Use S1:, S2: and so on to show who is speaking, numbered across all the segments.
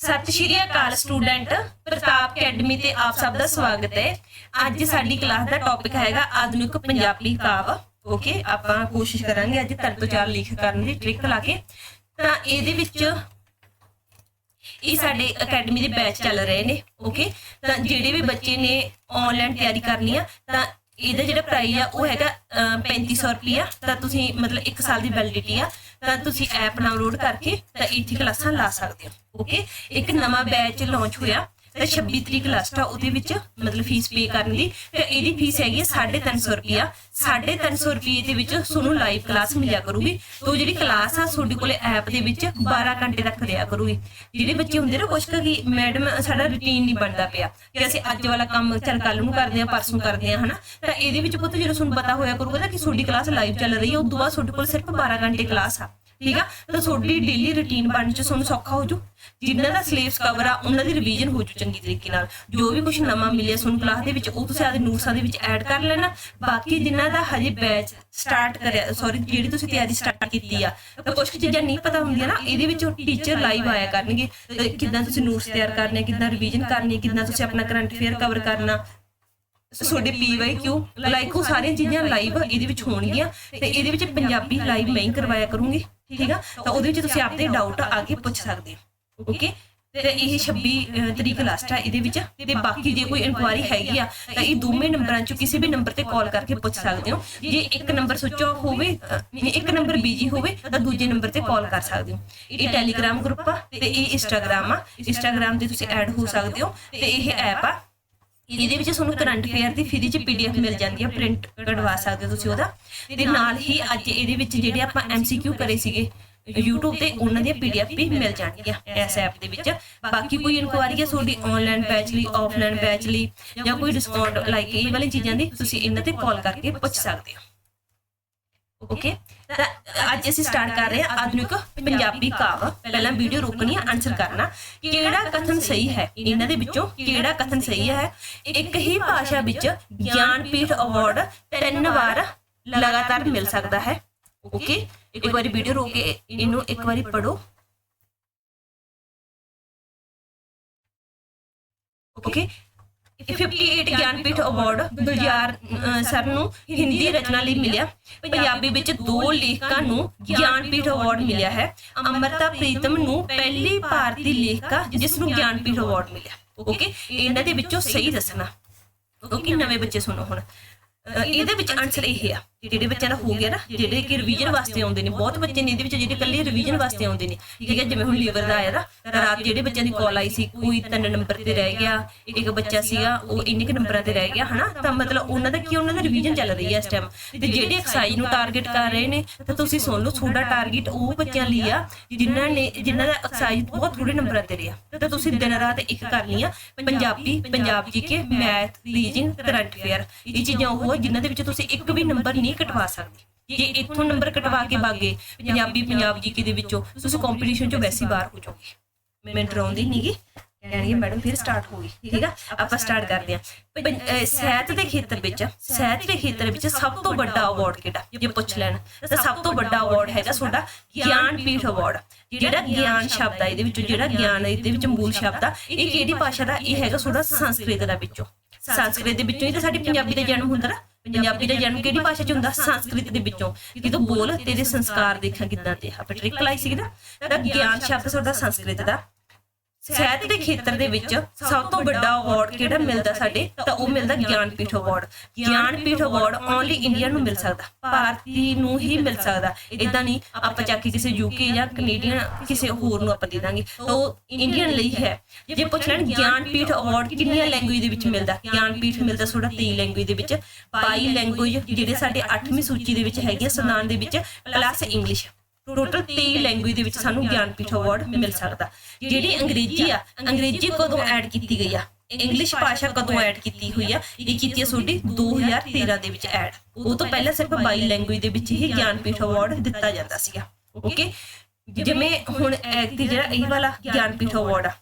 S1: ਸਤਿ ਸ਼੍ਰੀ ਅਕਾਲ ਸਟੂਡੈਂਟ ਪ੍ਰਤਾਪ ਅਕੈਡਮੀ ਤੇ ਆਪ ਸਭ ਦਾ ਸਵਾਗਤ ਹੈ। ਅੱਜ ਸਾਡੀ ਕਲਾਸ ਦਾ ਟੌਪਿਕ ਹੈਗਾ ਆਧੁਨਿਕ ਪੰਜਾਬੀ ਕਾਵ ਓਕੇ ਆਪਾਂ ਕੋਸ਼ਿਸ਼ ਕਰਾਂਗੇ ਅੱਜ ਤਿੰਨ ਤੋਂ ਚਾਰ ਲਿਖ ਕਰਨ ਦੀ ਟ੍ਰਿਕ ਲਾ ਕੇ। ਤਾਂ ਇਹਦੇ ਵਿੱਚ ਇਹ ਸਾਡੇ ਅਕੈਡਮੀ ਦੇ ਬੈਚ ਚੱਲ ਰਹੇ ਨੇ। ਓਕੇ ਤਾਂ ਜਿਹੜੇ ਵੀ ਬੱਚੇ ਨੇ ਆਨਲਾਈਨ ਤਿਆਰੀ ਕਰਨੀ ਆ ਤਾਂ ਇਹਦਾ ਜਿਹੜਾ ਪ੍ਰਾਈਸ ਆ ਉਹ ਹੈਗਾ ਅਹ, 3500 ਰੁਪਿਆ ਤਾਂ ਤੁਸੀਂ ਮਤਲਬ 1 ਸਾਲ ਦੀ ਵੈਲਿਡਿਟੀ ਆ। ਤਾਂ ਤੁਸੀਂ ਐਪ ਡਾਊਨਲੋਡ ਕਰਕੇ ਤਾਂ ਇੱਥੇ ਕਲਾਸਾਂ ਲਾ ਸਕਦੇ ਹੋ ਓਕੇ ਇੱਕ ਨਵਾਂ ਬੈਚ ਲਾਂਚ ਹੋਇਆ। ਤਾਂ 26 ਤਰੀਕ ਲਾਸਟ ਆ, ਉਹਦੇ ਵਿੱਚ ਮਤਲਬ ਫੀਸ ਪੇ ਕਰਨ ਦੀ। ਤੇ ਇਹਦੀ ਫੀਸ ਹੈਗੀ 350 ਰੁਪਿਆ 350 ਰੁਪਏ ਦੇ ਵਿੱਚ ਤੁਹਾਨੂੰ ਲਾਈਵ ਕਲਾਸ ਮਿਲਿਆ ਕਰੂਗੀ। ਤੋਂ ਜਿਹੜੀ ਕਲਾਸ ਆ, ਤੁਹਾਡੇ ਕੋਲੇ ਐਪ ਦੇ ਵਿੱਚ 12 ਘੰਟੇ ਤੱਕ ਰਿਹਾ ਕਰੂਗੀ। ਜਿਹੜੇ ਬੱਚੇ ਹੁੰਦੇ ਨਾ, ਕੁਛ ਕਿ ਮੈਡਮ ਸਾਡਾ ਰੁਟੀਨ ਨਹੀਂ ਬਣਦਾ ਪਿਆ। ਕਿ ਅਸੀਂ ਅੱਜ ਵਾਲਾ ਕੰਮ ਚੱਲ ਕੱਲ ਨੂੰ ਕਰਦੇ ਆ, ਪਰਸੋਂ ਕਰਦੇ ਆ, ਹਨਾ? ਤਾਂ ਇਹਦੇ ਵਿੱਚ ਪੁੱਤ ਜਦੋਂ ਤੁਹਾਨੂੰ ਪਤਾ ਹੋਇਆ ਕਰੂਗਾ ਨਾ ਕਿ ਤੁਹਾਡੀ ਕਲਾਸ ਲਾਈਵ ਚੱਲ ਰਹੀ ਹੈ ਉਦੋਂ ਬਾਅਦ ਤੁਹਾਡੇ ਕੋਲ ਸਿਰਫ 12 ਘੰਟੇ ਕਲਾਸ ਆ। ਠੀਕ ਆ? ਤਾਂ ਤੁਹਾਡੀ ਡੇਲੀ ਰੁਟੀਨ ਬਣਨ ਚ ਤੁਹਾਨੂੰ ਸੌਖਾ ਹੋ ਜੂ ਜਿਨ੍ਹਾਂ ਦਾ ਸਿਲੇਬਸ ਕਵਰ ਆ, ਉਹਨਾਂ ਦੀ ਰਿਵੀਜ਼ਨ ਹੋ ਜੂ ਚੰਗੀ ਤਰੀਕੇ ਨਾਲ। ਜੋ ਵੀ ਕੁਝ ਨਵਾਂ ਮਿਲਿਆ ਤੁਹਾਨੂੰ ਕਲਾਸ ਦੇ ਵਿੱਚ, ਉਹ ਤੁਸੀਂ ਆਦੇ ਨੋਟਸਾਂ ਦੇ ਵਿੱਚ ਐਡ ਕਰ ਲੈਣਾ। ਬਾਕੀ ਜਿਨ੍ਹਾਂ ਦਾ ਹਜੇ ਬੈਚ ਸਟਾਰਟ ਕਰਿਆ ਸੌਰੀ ਜਿਹੜੀ ਤੁਸੀਂ ਤਿਆਰੀ ਸਟਾਰਟ ਕੀਤੀ ਆ, ਤਾਂ ਕੁਝ ਚੀਜ਼ਾਂ ਨਹੀਂ ਪਤਾ ਹੁੰਦੀਆਂ ਨਾ, ਇਹਦੇ ਵਿੱਚ ਟੀਚਰ ਲਾਈਵ ਆਇਆ ਕਰਨਗੇ। ਤੇ ਤੁਸੀਂ ਨੋਟਸ ਤਿਆਰ ਕਰਨੇ, ਕਿੱਦਾਂ ਰਿਵੀਜ਼ਨ ਕਰਨੀ, ਕਿੱਦਾਂ ਤੁਸੀਂ ਆਪਣਾ ਕਰੰਟ ਅਫੇਅਰ ਕਵਰ ਕਰਨਾ। ਤੁਹਾਡੇ ਪੀਵਾਈ ਲਾਈਕ ਉਹ ਸਾਰੀਆਂ ਚੀਜ਼ਾਂ ਲਾਈਵ ਇਹਦੇ ਵਿੱਚ ਹੋਣਗੀਆਂ, ਤੇ ਇਹਦੇ ਵਿੱਚ ਪੰਜਾਬੀ ਲਾਈਵ ਮੈਂ ਕਰਵਾਇਆ ਕਰੂੰਗੀ। ਠੀਕ ਆ? ਤਾਂ ਉਹਦੇ ਵਿੱਚ ਤੁਸੀਂ ਆਪਦੇ ਡਾਊਟ ਆ ਕੇ ਪੁੱਛ ਸਕਦੇ ਹੋ। ਓਕੇ ਤੇ ਇਹ 26 ਤਰੀਕ ਲਾਸਟ ਆ ਇਹਦੇ ਵਿੱਚ। ਤੇ ਬਾਕੀ ਜੇ ਕੋਈ ਇਨਕੁਆਇਰੀ ਹੈਗੀ ਆ, ਤਾਂ ਇਹ ਦੋਵੇਂ ਨੰਬਰਾਂ ਚੋਂ ਕਿਸੇ ਵੀ ਨੰਬਰ ਤੇ ਕਾਲ ਕਰਕੇ ਪੁੱਛ ਸਕਦੇ ਹੋ। ਜੇ ਇੱਕ ਨੰਬਰ ਸੁਚ ਆਫ ਹੋਵੇ ਇੱਕ ਨੰਬਰ ਬੀਜੀ ਹੋਵੇ, ਤਾਂ ਦੂਜੇ ਨੰਬਰ ਤੇ ਕਾਲ ਕਰ ਸਕਦੇ ਹੋ। ਇਹ ਟੈਲੀਗ੍ਰਾਮ ਗਰੁੱਪ ਆ ਤੇ ਇਹ ਇੰਸਟਾਗ੍ਰਾਮ ਆ। ਇੰਸਟਾਗ੍ਰਾਮ ਤੇ ਤੁਸੀਂ ਐਡ ਹੋ ਸਕਦੇ ਹੋ ਤੇ ਇਹ ਐਪ ਆ। ਇਹਦੇ ਵਿੱਚ ਤੁਹਾਨੂੰ ਕਰੰਟ ਅਫੇਅਰ ਦੀ ਫ੍ਰੀ ਚ ਪੀਡੀਐਫ ਮਿਲ ਜਾਂਦੀ ਹੈ ਪ੍ਰਿੰਟ ਕਢਵਾ ਸਕਦੇ ਹੋ ਤੁਸੀਂ ਉਹਦਾ। ਤੇ ਨਾਲ ਹੀ ਅੱਜ ਇਹਦੇ ਵਿੱਚ ਜਿਹੜੇ ਆਪਾਂ ਐਮਸੀਕਿਊ ਕਰੇ ਸੀਗੇ, YouTube ਤੇ ਉਹਨਾਂ ਦੀਆਂ ਪੀਡੀਐਫ ਵੀ ਮਿਲ ਜਾਣਗੀਆਂ ਇਸ ਐਪ ਦੇ ਵਿੱਚ। ਬਾਕੀ ਕੋਈ ਇਨਕੁਆਇਰੀ ਹੈ ਤੁਹਾਡੀ ਆਨਲਾਈਨ ਬੈਚ ਲਈ ਆਫਲਾਈਨ ਬੈਚ ਲਈ ਜਾਂ ਕੋਈ ਡਿਸਕਾਊਂਟ ਲਾਈਕ ਇਹ ਵਾਲੀ ਚੀਜ਼ਾਂ ਦੀ, ਤੁਸੀਂ ਇਹਨਾਂ ਤੇ ਕਾਲ ਕਰਕੇ ਪੁੱਛ ਸਕਦੇ ਹੋ। ਓਕੇ ਤਾਂ ਅੱਜ ਅਸੀਂ ਸਟਾਰਟ ਕਰ ਰਹੇ ਹਾਂ ਆਧੁਨਿਕ ਪੰਜਾਬੀ ਕਾਵ। ਪਹਿਲਾਂ ਵੀਡੀਓ ਰੋਕਣੀ ਹੈ ਆਨਸਰ ਕਰਨਾ। ਕਿਹੜਾ ਕਥਨ ਸਹੀ ਹੈ? ਇਹਨਾਂ ਦੇ ਵਿੱਚੋਂ ਕਿਹੜਾ ਕਥਨ ਸਹੀ ਹੈ? ਇੱਕ ਹੀ ਭਾਸ਼ਾ ਵਿੱਚ ਗਿਆਨਪੀਠ ਅਵਾਰਡ ਤਿੰਨ ਵਾਰ ਲਗਾਤਾਰ ਮਿਲ ਸਕਦਾ ਹੈ। ਓਕੇ ਇੱਕ ਵਾਰੀ ਵੀਡੀਓ ਰੋਕ ਕੇ ਇਹਨੂੰ ਇੱਕ ਵਾਰੀ ਪੜੋ okay 58 Gyanpith award Gulzar sir ਨੂੰ ਹਿੰਦੀ ਰਚਨਾ ਲਈ ਮਿਲਿਆ। ਪੰਜਾਬੀ ਵਿੱਚ ਦੋ ਲੇਖਕਾਂ ਨੂੰ ਗਿਆਨਪੀਠ ਅਵਾਰਡ ਮਿਲਿਆ ਹੈ। ਅਮਰਤਾ ਪ੍ਰੀਤਮ ਨੂੰ ਪਹਿਲੀ ਭਾਰਤੀ ਲੇਖਕਾ, ਜਿਸ ਨੂੰ ਗਿਆਨਪੀਠ ਅਵਾਰਡ ਮਿਲਿਆ। ਓਕੇ ਇਹਨਾਂ ਦੇ ਵਿੱਚੋਂ ਸਹੀ ਦੱਸਣਾ। ਓਕੇ ਨਵੇਂ ਬੱਚੇ ਸੁਣੋ ਹੁਣ। ਇਹਦੇ ਵਿੱਚ ਆਨਸਰ ਇਹ ਆ। ਜਿਹੜੇ ਬੱਚਿਆਂ ਦਾ ਹੋ ਗਿਆ ਨਾ, ਜਿਹੜੇ ਕਿ ਰਿਵੀਜ਼ਨ ਵਾਸਤੇ ਆਉਂਦੇ ਨੇ, ਬਹੁਤ ਬੱਚੇ ਨੇ ਇਹਦੇ ਵਿੱਚ ਜਿਹੜੇ ਕੱਲੇ ਰਿਵੀਜ਼ਨ ਵਾਸਤੇ ਆਉਂਦੇ ਨੇ। ਠੀਕ ਹੈ, ਜਿਵੇਂ ਹੁਣ ਲੀਵਰ ਦਾ ਆਇਆ ਨਾ ਰਾਤ ਜਿਹੜੇ ਬੱਚਿਆਂ ਦੀ ਕਾਲ ਆਈ ਸੀ, ਕੋਈ ਤਿੰਨ ਨੰਬਰ ਤੇ ਰਹਿ ਗਿਆ, ਇੱਕ ਬੱਚਾ ਸੀਗਾ, ਉਹ ਇੰਨੇ ਕੁ ਨੰਬਰਾਂ ਤੇ ਰਹਿ ਗਿਆ, ਹਨਾ? ਤਾਂ ਮਤਲਬ ਉਹਨਾਂ ਦਾ ਕੀ, ਉਹਨਾਂ ਦਾ ਰਿਵੀਜ਼ਨ ਚੱਲ ਰਹੀ ਹੈ ਇਸ ਟਾਈਮ ਤੇ ਜਿਹੜੇ ਐਕਸਾਈਜ਼ ਨੂੰ ਟਾਰਗੇਟ ਕਰ ਰਹੇ ਨੇ, ਤਾਂ ਤੁਸੀਂ ਸੁਣ ਲਓ, ਤੁਹਾਡਾ ਟਾਰਗੇਟ ਉਹ ਬੱਚਿਆਂ ਲਈ ਆ, ਜਿਨ੍ਹਾਂ ਨੇ, ਜਿਨ੍ਹਾਂ ਦਾ ਐਕਸਾਈਜ਼ ਬਹੁਤ ਥੋੜੇ ਨੰਬਰਾਂ ਤੇ ਰਿਹਾ। ਤਾਂ ਤੁਸੀਂ ਦਿਨ ਰਾਤ ਇੱਕ ਕਰਨੀ ਆ Punjabi, Punjab GK math reasoning current affair ਇਹ ਚੀਜ਼ਾਂ ਉਹ ਆ ਜਿਨ੍ਹਾਂ ਦੇ ਵਿੱਚ ਤੁਸੀਂ ਇੱਕ ਵੀ ਨੰਬਰ ਨਹੀਂ ਕਟਵਾ ਸਕਦੇ। ਜੇ ਇੱਥੋਂ ਨੰਬਰ ਕਟਵਾ ਕੇ ਬਾਗੇ ਪੰਜਾਬੀ ਪੰਜਾਬ ਜੀਕੇ ਦੇ ਵਿੱਚੋਂ ਤੁਸੀਂ ਕੰਪੀਟੀਸ਼ਨ ਚੋਂ ਵੈਸੇ ਬਾਹਰ ਹੋ ਜਾਓਗੇ। ਮੈਂ ਡਰਾਉਂਦੀ ਨਹੀਂਗੀ ਕਹਿਣਗੇ, ਮੈਡਮ, ਫਿਰ ਸਟਾਰਟ ਹੋ ਗਈ। ਠੀਕ ਆ? ਆਪਾਂ ਸਟਾਰਟ ਕਰਦੇ ਹਾਂ। ਸਹਿਤ ਦੇ ਖੇਤਰ ਵਿੱਚ, ਸਹਿਤ ਦੇ ਖੇਤਰ ਵਿੱਚ ਸਭ ਤੋਂ ਵੱਡਾ ਅਵਾਰਡ ਕਿਹੜਾ? ਜੇ ਪੁੱਛ ਲੈਣ, ਤਾਂ ਸਭ ਤੋਂ ਵੱਡਾ ਅਵਾਰਡ ਹੈਗਾ ਤੁਹਾਡਾ ਗਿਆਨ ਪੀਠ ਅਵਾਰਡ ਜਿਹੜਾ ਗਿਆਨ ਸ਼ਬਦ ਆ ਇਹਦੇ ਵਿੱਚੋਂ, ਜਿਹੜਾ ਗਿਆਨ ਇਹਦੇ ਵਿੱਚ ਮੂਲ ਸ਼ਬਦ ਆ ਇਹ ਕਿਹੜੀ ਭਾਸ਼ਾ ਦਾ, ਇਹ ਹੈਗਾ ਤੁਹਾਡਾ ਸੰਸਕ੍ਰਿਤ ਦਾ ਵਿੱਚੋਂ। ਸੰਸਕ੍ਰਿਤ ਦੇ ਵਿੱਚੋਂ ਹੀ ਤਾਂ ਸਾਡੀ ਪੰਜਾਬੀ ਦਾ ਜਨਮ ਹੁੰਦਾ ਨਾ। ਪੰਜਾਬੀ ਦਾ ਜਨਮ ਕਿਹੜੀ ਭਾਸ਼ਾ ਚ ਹੁੰਦਾ? ਸੰਸਕ੍ਰਿਤ ਦੇ ਵਿੱਚੋਂ। ਜਦੋਂ ਬੋਲ, ਤੇਰੇ ਸੰਸਕਾਰ ਦੇਖਾਂ ਕਿੱਦਾਂ ਤੇ ਆਪਾਂ ਟ੍ਰਿਕ ਲਾਈ ਸੀ ਨਾ? ਤਾਂ ਗਿਆਨ ਸ਼ਬਦ ਤੁਹਾਡਾ ਸੰਸਕ੍ਰਿਤ ਦਾ। ਸਾਹਿਤ ਦੇ ਖੇਤਰ ਦੇ ਵਿੱਚ ਸਭ ਤੋਂ ਵੱਡਾ ਅਵਾਰਡ ਕਿਹੜਾ ਮਿਲਦਾ ਸਾਡੇ? ਤਾਂ ਉਹ ਮਿਲਦਾ Gyanpith award Gyanpith award only India ਨੂੰ ਮਿਲ ਸਕਦਾ। ਭਾਰਤੀ ਨੂੰ ਹੀ ਮਿਲ ਸਕਦਾ। ਇਦਾਂ ਨਹੀਂ, ਆਪਾਂ ਚੱਕ ਕੇ ਕਿਸੇ ਯੂਕੇ ਜਾਂ ਕੈਨੇਡੀਅਨ ਕਿਸੇ ਹੋਰ ਨੂੰ ਆਪਾਂ ਦੇ ਦਾਂਗੇ। ਤਾਂ ਉਹ ਇੰਡੀਅਨ ਲਈ ਹੈ। ਜੇ ਪੁੱਛ ਲੈਣ, ਗਿਆਨਪੀਠ ਅਵਾਰਡ ਕਿੰਨੀਆਂ ਲੈਂਗੁਏਜ ਦੇ ਵਿੱਚ ਮਿਲਦਾ? ਗਿਆਨਪੀਠ ਮਿਲਦਾ ਤੁਹਾਡਾ 23 ਲੈਂਗੁਏਜ ਦੇ ਵਿੱਚ। 22 ਲੈਂਗੁਏਜ ਜਿਹੜੇ ਸਾਡੇ 8ਵੀਂ ਸੂਚੀ ਦੇ ਵਿੱਚ ਹੈਗੀਆਂ, ਸਨਾਨ ਦੇ ਵਿੱਚ ਪਲੱਸ ਇੰਗਲਿਸ਼ ਟੋਟਲ 23 ਲੈਂਗੁਏਜ ਦੇ ਵਿੱਚ ਸਾਨੂੰ ਗਿਆਨਪੀਠ ਅਵਾਰਡ ਮਿਲ ਸਕਦਾ। ਜਿਹੜੀ ਅੰਗਰੇਜ਼ੀ ਆ, ਅੰਗਰੇਜ਼ੀ ਕਦੋਂ ਐਡ ਕੀਤੀ ਗਈ ਆ? ਇੰਗਲਿਸ਼ ਭਾਸ਼ਾ ਕਦੋਂ ਐਡ ਕੀਤੀ ਹੋਈ ਆ? ਇਹ ਕੀਤੀ ਹੈ ਤੁਹਾਡੀ 2013 ਦੇ ਵਿੱਚ ਐਡ ਉਹ ਤੋਂ ਪਹਿਲਾਂ ਸਿਰਫ 22 ਲੈਂਗੁਏਜ ਦੇ ਵਿੱਚ ਹੀ ਗਿਆਨਪੀਠ ਅਵਾਰਡ ਦਿੱਤਾ ਜਾਂਦਾ ਸੀਗਾ। ਓਕੇ ਜਿਵੇਂ ਹੁਣ ਐਕਟੀ ਜਿਹੜਾ ਇਹ ਵਾਲਾ ਗਿਆਨਪੀਠ ਅਵਾਰਡ ਆ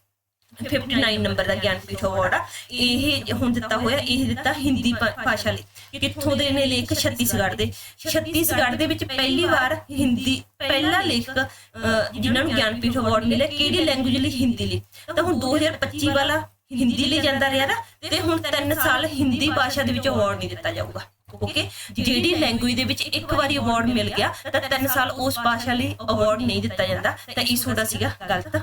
S1: 59 ਨੰਬਰ ਦਾ ਗਿਆਨਪੀਠ ਅਵਾਰਡ ਆ। ਇਹ ਹੁਣ ਦਿੱਤਾ ਹੋਇਆ, ਇਹ ਦਿੱਤਾ ਹਿੰਦੀ ਭਾਸ਼ਾ ਲਈ। ਕਿੱਥੋਂ ਦੇ ਨੇ ਲੇਖ? ਛੱਤੀਸਗੜ੍ਹ ਦੇ। ਛੱਤੀਸਗੜ੍ਹ ਦੇ ਵਿੱਚ ਪਹਿਲੀ ਵਾਰ ਹਿੰਦੀ, ਪਹਿਲਾ ਲੇਖਕ ਜਿਨ੍ਹਾਂ ਨੂੰ ਗਿਆਨਪੀਠ ਅਵਾਰਡ ਮਿਲਿਆ, ਕਿਹੜੀ ਲੈਂਗੁਏਜ ਲਈ? ਹਿੰਦੀ ਲਈ। ਤਾਂ ਹੁਣ 2025 ਵਾਲਾ ਹਿੰਦੀ ਲਈ ਜਾਂਦਾ ਰਿਹਾ ਨਾ, ਤੇ ਹੁਣ 3 ਸਾਲ ਹਿੰਦੀ ਭਾਸ਼ਾ ਦੇ ਵਿੱਚ ਅਵਾਰਡ ਨਹੀਂ ਦਿੱਤਾ ਜਾਊਗਾ। ਓਕੇ ਜਿਹੜੀ ਲੈਂਗੁਏਜ ਦੇ ਵਿੱਚ ਇੱਕ ਵਾਰੀ ਅਵਾਰਡ ਮਿਲ ਗਿਆ, ਤਾਂ 3 ਸਾਲ ਉਸ ਭਾਸ਼ਾ ਲਈ ਅਵਾਰਡ ਨਹੀਂ ਦਿੱਤਾ ਜਾਂਦਾ, ਤਾਂ ਇਸ ਤੁਹਾਡਾ ਸੀਗਾ ਗਲਤ।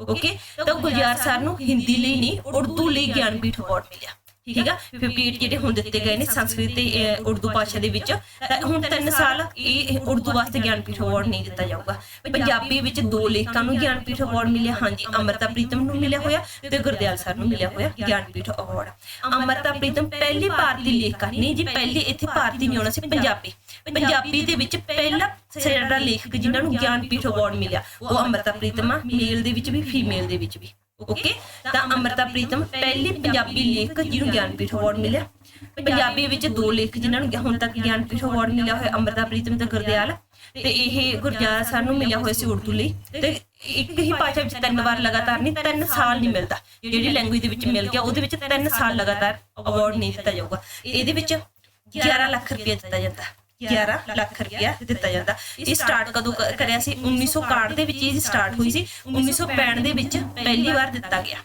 S1: ਓਕੇ ਤਾਂ ਗੁਲਜ਼ਾਰ ਸਰ ਨੂੰ ਹਿੰਦੀ ਲਈ ਨਹੀਂ ਉਰਦੂ ਲਈ ਗਿਆਨਪੀਠ ਅਵਾਰਡ ਮਿਲਿਆ। ਠੀਕ ਆ? 58 ਜਿਹੜੇ ਹੁਣ ਦਿੱਤੇ ਗਏ ਨੇ ਸੰਸਕ੍ਰਿਤ ਤੇ ਉਰਦੂ ਭਾਸ਼ਾ ਦੇ ਵਿੱਚ ਹੁਣ 3 ਸਾਲ ਇਹ ਉਰਦੂ ਵਾਸਤੇ ਗਿਆਨਪੀਠ ਅਵਾਰਡ ਨਹੀਂ ਦਿੱਤਾ ਜਾਊਗਾ। ਪੰਜਾਬੀ ਵਿੱਚ ਦੋ ਲੇਖਕਾਂ ਨੂੰ ਗਿਆਨਪੀਠ ਅਵਾਰਡ ਮਿਲਿਆ, ਹਾਂਜੀ, ਅਮਰਤਾ ਪ੍ਰੀਤਮ ਨੂੰ ਮਿਲਿਆ ਹੋਇਆ ਤੇ ਗੁਰਦਿਆਲ ਸਰ ਨੂੰ ਮਿਲਿਆ ਹੋਇਆ ਗਿਆਨਪੀਠ ਅਵਾਰਡ ਅਮਰਤਾ ਪ੍ਰੀਤਮ ਪਹਿਲੀ ਭਾਰਤੀ ਲੇਖਕ ਨਹੀਂ ਜੀ, ਪਹਿਲੀ ਇੱਥੇ ਭਾਰਤੀ ਨਹੀਂ ਹੋਣਾ ਸੀ, ਪੰਜਾਬੀ। ਪੰਜਾਬੀ ਦੇ ਵਿੱਚ ਪਹਿਲਾ ਜਿਹੜਾ ਲੇਖਕ ਜਿਨ੍ਹਾਂ ਨੂੰ ਗਿਆਨਪੀਠ ਅਵਾਰਡ ਮਿਲਿਆ, ਉਹ ਅਮਰਤਾ ਪ੍ਰੀਤਮ ਆ, ਮੇਲ ਦੇ ਵਿੱਚ ਵੀ, ਫੀਮੇਲ ਦੇ ਵਿੱਚ ਵੀ। ਓਕੇ ਤਾਂ ਅਮਰਤਾ ਪ੍ਰੀਤਮ ਪਹਿਲੀ ਪੰਜਾਬੀ ਲੇਖਕ ਜਿਹਨੂੰ ਗਿਆਨਪੀਠ ਅਵਾਰਡ ਮਿਲਿਆ। ਪੰਜਾਬੀ ਵਿੱਚ ਦੋ ਲੇਖਕ ਜਿਨ੍ਹਾਂ ਨੂੰ ਹੁਣ ਤੱਕ ਗਿਆਨਪੀਠ ਅਵਾਰਡ ਮਿਲਿਆ ਹੋਇਆ ਅਮਰਤਾ ਪ੍ਰੀਤਮ ਤੇ ਗੁਰਦਿਆਲ। ਤੇ ਇਹ ਗੁਰਦਿਆਲ ਸਾਨੂੰ ਮਿਲਿਆ ਹੋਇਆ ਸੀ ਉਰਦੂ ਲਈ। ਤੇ ਇੱਕ ਹੀ ਭਾਸ਼ਾ ਵਿੱਚ ਤਿੰਨ ਵਾਰ ਲਗਾਤਾਰ ਨਹੀਂ, ਤਿੰਨ ਸਾਲ ਨਹੀਂ ਮਿਲਦਾ। ਜਿਹੜੀ ਲੈਂਗੁਏਜ ਦੇ ਵਿੱਚ ਮਿਲ ਗਿਆ, ਉਹਦੇ ਵਿੱਚ ਤਿੰਨ ਸਾਲ ਲਗਾਤਾਰ ਅਵਾਰਡ ਨਹੀਂ ਦਿੱਤਾ ਜਾਊਗਾ। ਇਹਦੇ ਵਿੱਚ 11 ਲੱਖ ਰੁਪਏ ਦਿੱਤਾ ਜਾਂਦਾ। 11 ਲੱਖ ਰੁਪਇਆ ਦਿੱਤਾ ਜਾਂਦਾ। ਇਹ ਸਟਾਰਟ ਕਦੋਂ ਕਰਿਆ ਸੀ? 1961 ਦੇ ਵਿੱਚ ਇਹ ਸਟਾਰਟ ਹੋਈ ਸੀ। 1965 ਦੇ ਵਿੱਚ ਪਹਿਲੀ ਵਾਰ ਦਿੱਤਾ ਗਿਆ।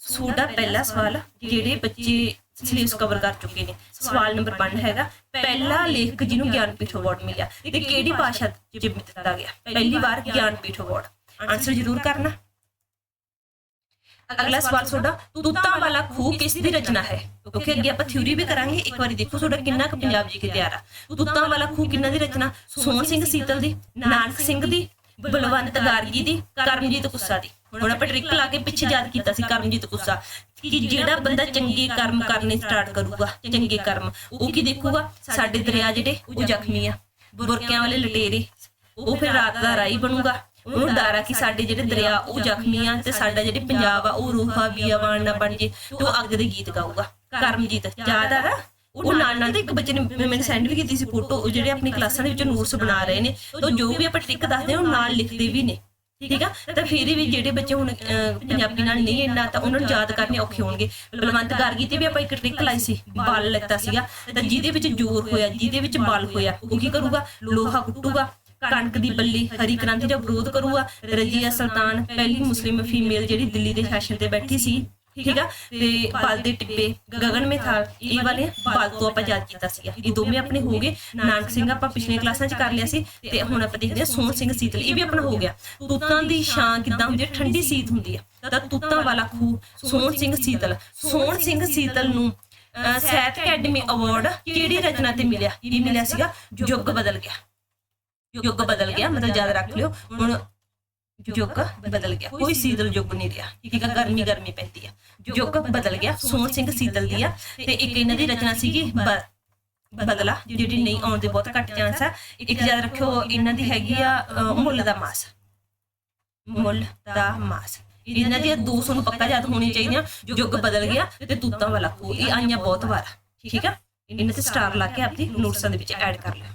S1: ਤੁਹਾਡਾ ਪਹਿਲਾ ਸਵਾਲ, ਜਿਹੜੇ ਬੱਚੇ ਸਿਲੇਬਸ ਕਵਰ ਕਰ ਚੁੱਕੇ ਨੇ, ਸਵਾਲ ਨੰਬਰ 1 ਹੈਗਾ। ਪਹਿਲਾ ਲੇਖਕ ਜਿਹਨੂੰ ਗਿਆਨਪੀਠ ਅਵਾਰਡ ਮਿਲਿਆ ਤੇ ਕਿਹੜੀ ਭਾਸ਼ਾ 'ਚ ਦਿੱਤਾ ਗਿਆ? ਪਹਿਲੀ ਵਾਰ ਗਿਆਨਪੀਠ ਅਵਾਰਡ ਆਨਸਰ ਜ਼ਰੂਰ ਕਰਨਾ। ਅਗਲਾ ਸਵਾਲ ਤੁਹਾਡਾ, ਤੁੱਤਾਂ ਵਾਲਾ ਖੂਹ ਕਿਸ ਦੀ ਰਚਨਾ ਹੈ? ਕਿਉਂਕਿ ਅੱਗੇ ਆਪਾਂ ਥਿਊਰੀ ਵੀ ਕਰਾਂਗੇ, ਇੱਕ ਵਾਰੀ ਦੇਖੋ ਤੁਹਾਡਾ ਕਿੰਨਾ ਕੁ ਪੰਜਾਬ ਜੀ ਕੇ ਤਿਆਰ ਆ। ਤੁੱਤਾਂ ਵਾਲਾ ਖੂਹ ਕਿੰਨਾ ਦੀ ਰਚਨਾ? ਸੋਹਣ ਸਿੰਘ ਸੀਤਲ ਦੀ, ਨਾਨਕ ਸਿੰਘ ਦੀ, ਬਲਵੰਤ ਗਾਰਗੀ ਦੀ, ਕਰਮਜੀਤ ਗੁੱਸਾ ਦੀ। ਹੁਣ ਆਪਾਂ ਟ੍ਰਿਕ ਲਾ ਕੇ ਪਿੱਛੇ ਯਾਦ ਕੀਤਾ ਸੀ ਕਰਮਜੀਤ ਗੁੱਸਾ ਕਿ ਜਿਹੜਾ ਬੰਦਾ ਚੰਗੇ ਕਰਮ ਕਰਨੇ ਸਟਾਰਟ ਕਰੂਗਾ, ਚੰਗੇ ਕਰਮ, ਉਹ ਕੀ ਦੇਖੂਗਾ? ਸਾਡੇ ਦਰਿਆ ਜਿਹੜੇ, ਉਹ ਜ਼ਖਮੀ ਆ। ਬੁਰਕਿਆਂ ਵਾਲੇ ਲਟੇਰੇ, ਉਹ ਫਿਰ ਰਾਤ ਦਾ ਰਾਈ ਬਣੂਗਾ। ਉਹਨੂੰ ਡਰ ਆ ਕਿ ਸਾਡੇ ਜਿਹੜੇ ਦਰਿਆ ਉਹ ਜ਼ਖਮੀ ਆ ਤੇ ਸਾਡਾ ਜਿਹੜੇ ਪੰਜਾਬ ਆ ਉਹ ਰੂਹਾ ਬੀਆਵਾਨ ਨਾ ਬਣ ਜੇ ਤੇ ਉਹ ਅੱਗ ਦੇ ਗੀਤ ਗਾਊਗਾ। ਕਰਮਜੀਤ ਯਾਦ ਆ ਨਾ? ਉਹ ਨਾਲ ਨਾਲ ਦੇ ਇੱਕ ਬੱਚੇ ਨੇ ਮੈਨੂੰ ਸੈਂਡ ਵੀ ਕੀਤੀ ਸੀ ਫੋਟੋ ਉਹ ਜਿਹੜੇ ਆਪਣੀ ਕਲਾਸਾਂ ਦੇ ਵਿੱਚ ਨੋਟਸ ਬਣਾ ਰਹੇ ਨੇ ਤਾਂ ਜੋ ਵੀ ਆਪਾਂ ਟ੍ਰਿਕ ਦੱਸਦੇ ਹਾਂ ਉਹ ਨਾਲ ਲਿਖਦੇ ਵੀ ਨੇ। ਠੀਕ ਆ? ਤਾਂ ਫਿਰ ਵੀ ਜਿਹੜੇ ਬੱਚੇ ਹੁਣ ਪੰਜਾਬੀ ਨਾਲ ਨਹੀਂ ਇੰਨਾ ਤਾਂ ਉਹਨਾਂ ਨੂੰ ਯਾਦ ਕਰਨੇ ਔਖੇ ਹੋਣਗੇ। ਬਲਵੰਤ ਗਾਰਗੀ ਤੇ ਵੀ ਆਪਾਂ ਇੱਕ ਟ੍ਰਿਕ ਲਾਈ ਸੀ ਬਲ ਲੱਤਾ ਸੀਗਾ ਤਾਂ ਜਿਹਦੇ ਵਿੱਚ ਜ਼ੋਰ ਹੋਇਆ ਜਿਹਦੇ ਵਿੱਚ ਬਲ ਹੋਇਆ ਉਹ ਕੀ ਕਰੂਗਾ? ਲੋਹਾ ਕੁੱਟੂਗਾ। ਕਣਕ ਦੀ ਬੱਲੀ ਹਰੀ ਕ੍ਰਾਂਤੀ ਦਾ ਵਿਰੋਧ ਕਰੂਗਾ। ਰਜੀਆ ਸੁਲਤਾਨ ਪਹਿਲੀ ਮੁਸਲਿਮ ਫੀਮੇਲ ਜਿਹੜੀ ਦਿੱਲੀ ਦੇ ਸ਼ਾਸਨ ਤੇ ਬੈਠੀ ਸੀ ਠੀਕ ਆ? ਤੇ ਬਲ ਦੇ ਟਿੱਪੇ ਗਗਨ ਮੇਥਾਲ ਇਹ ਵਾਲੇ ਬਲ ਤੋਂ ਆਪਾਂ ਯਾਦ ਕੀਤਾ ਸੀਗਾ। ਇਹ ਦੋਵੇਂ ਆਪਣੇ ਹੋ ਗਏ। ਨਾਨਕ ਸਿੰਘ ਆਪਾਂ ਪਿਛਲੇ ਕਲਾਸਾਂ 'ਚ ਕਰ ਲਿਆ ਸੀ ਤੇ ਹੁਣ ਆਪਾਂ ਦੇਖਦੇ ਹਾਂ ਸੋਹਣ ਸਿੰਘ ਸੀਤਲ ਇਹ ਵੀ ਆਪਣਾ ਹੋ ਗਿਆ। ਤੂਤਾਂ ਦੀ ਛਾਂ ਕਿੱਦਾਂ ਹੁੰਦੀ ਹੈ? ਠੰਡੀ ਸੀਤ ਹੁੰਦੀ ਆ ਤਾਂ ਤੂਤਾਂ ਵਾਲਾ ਖੂਹ ਸੋਹਣ ਸਿੰਘ ਸੀਤਲ। ਸੋਹਣ ਸਿੰਘ ਸੀਤਲ ਨੂੰ ਅਹ, ਸਾਹਿਤ ਅਕੈਡਮੀ ਅਵਾਰਡ ਕਿਹੜੀ ਰਚਨਾ ਤੇ ਮਿਲਿਆ? ਇਹ ਮਿਲਿਆ ਸੀਗਾ ਯੁੱਗ ਬਦਲ ਗਿਆ। ਯੁੱਗ ਬਦਲ ਗਿਆ, ਮਤਲਬ ਯਾਦ ਰੱਖ ਲਿਓ। ਹੁਣ ਯੁੱਗ ਬਦਲ ਗਿਆ। ਕੋਈ ਸੀਤਲ ਯੁੱਗ ਨਹੀਂ ਰਿਹਾ। ਠੀਕ ਹੈ ਗਰਮੀ ਗਰਮੀ ਪੈਂਦੀ ਆ। ਯੁੱਗ ਬਦਲ ਗਿਆ। ਸੋਹਣ ਸਿੰਘ ਸੀਤਲ ਦੀ ਆ। ਤੇ ਇੱਕ ਇਹਨਾਂ ਦੀ ਰਚਨਾ ਸੀਗੀ ਬਦਲਾ, ਜਿਹੜੀ ਨਹੀਂ ਆਉਣ ਦੇ ਬਹੁਤ ਘੱਟ ਚਾਂਸ ਆ। ਇੱਕ ਯਾਦ ਰੱਖਿਓ, ਇਹਨਾਂ ਦੀ ਹੈਗੀ ਆ ਮੁੱਲ ਦਾ ਮਾਸ। ਮੁੱਲ ਦਾ ਮਾਸ। ਇਹਨਾਂ ਦੀਆਂ ਦੋ ਤੁਹਾਨੂੰ ਪੱਕਾ ਯਾਦ ਹੋਣੀ ਚਾਹੀਦੀਆਂ। ਯੁੱਗ ਬਦਲ ਗਿਆ ਤੇ ਤੂਤਾਂ ਵਾਲਾ ਖੂਹ। ਇਹ ਆਈਆਂ ਬਹੁਤ ਵਾਰ। ਠੀਕ ਆ? ਇਹਨਾਂ ਤੇ ਸਟਾਰ ਲਾ ਕੇ ਆਪਣੀ ਨੋਟਸਾਂ ਦੇ ਵਿੱਚ ਐਡ ਕਰ ਲਿਓ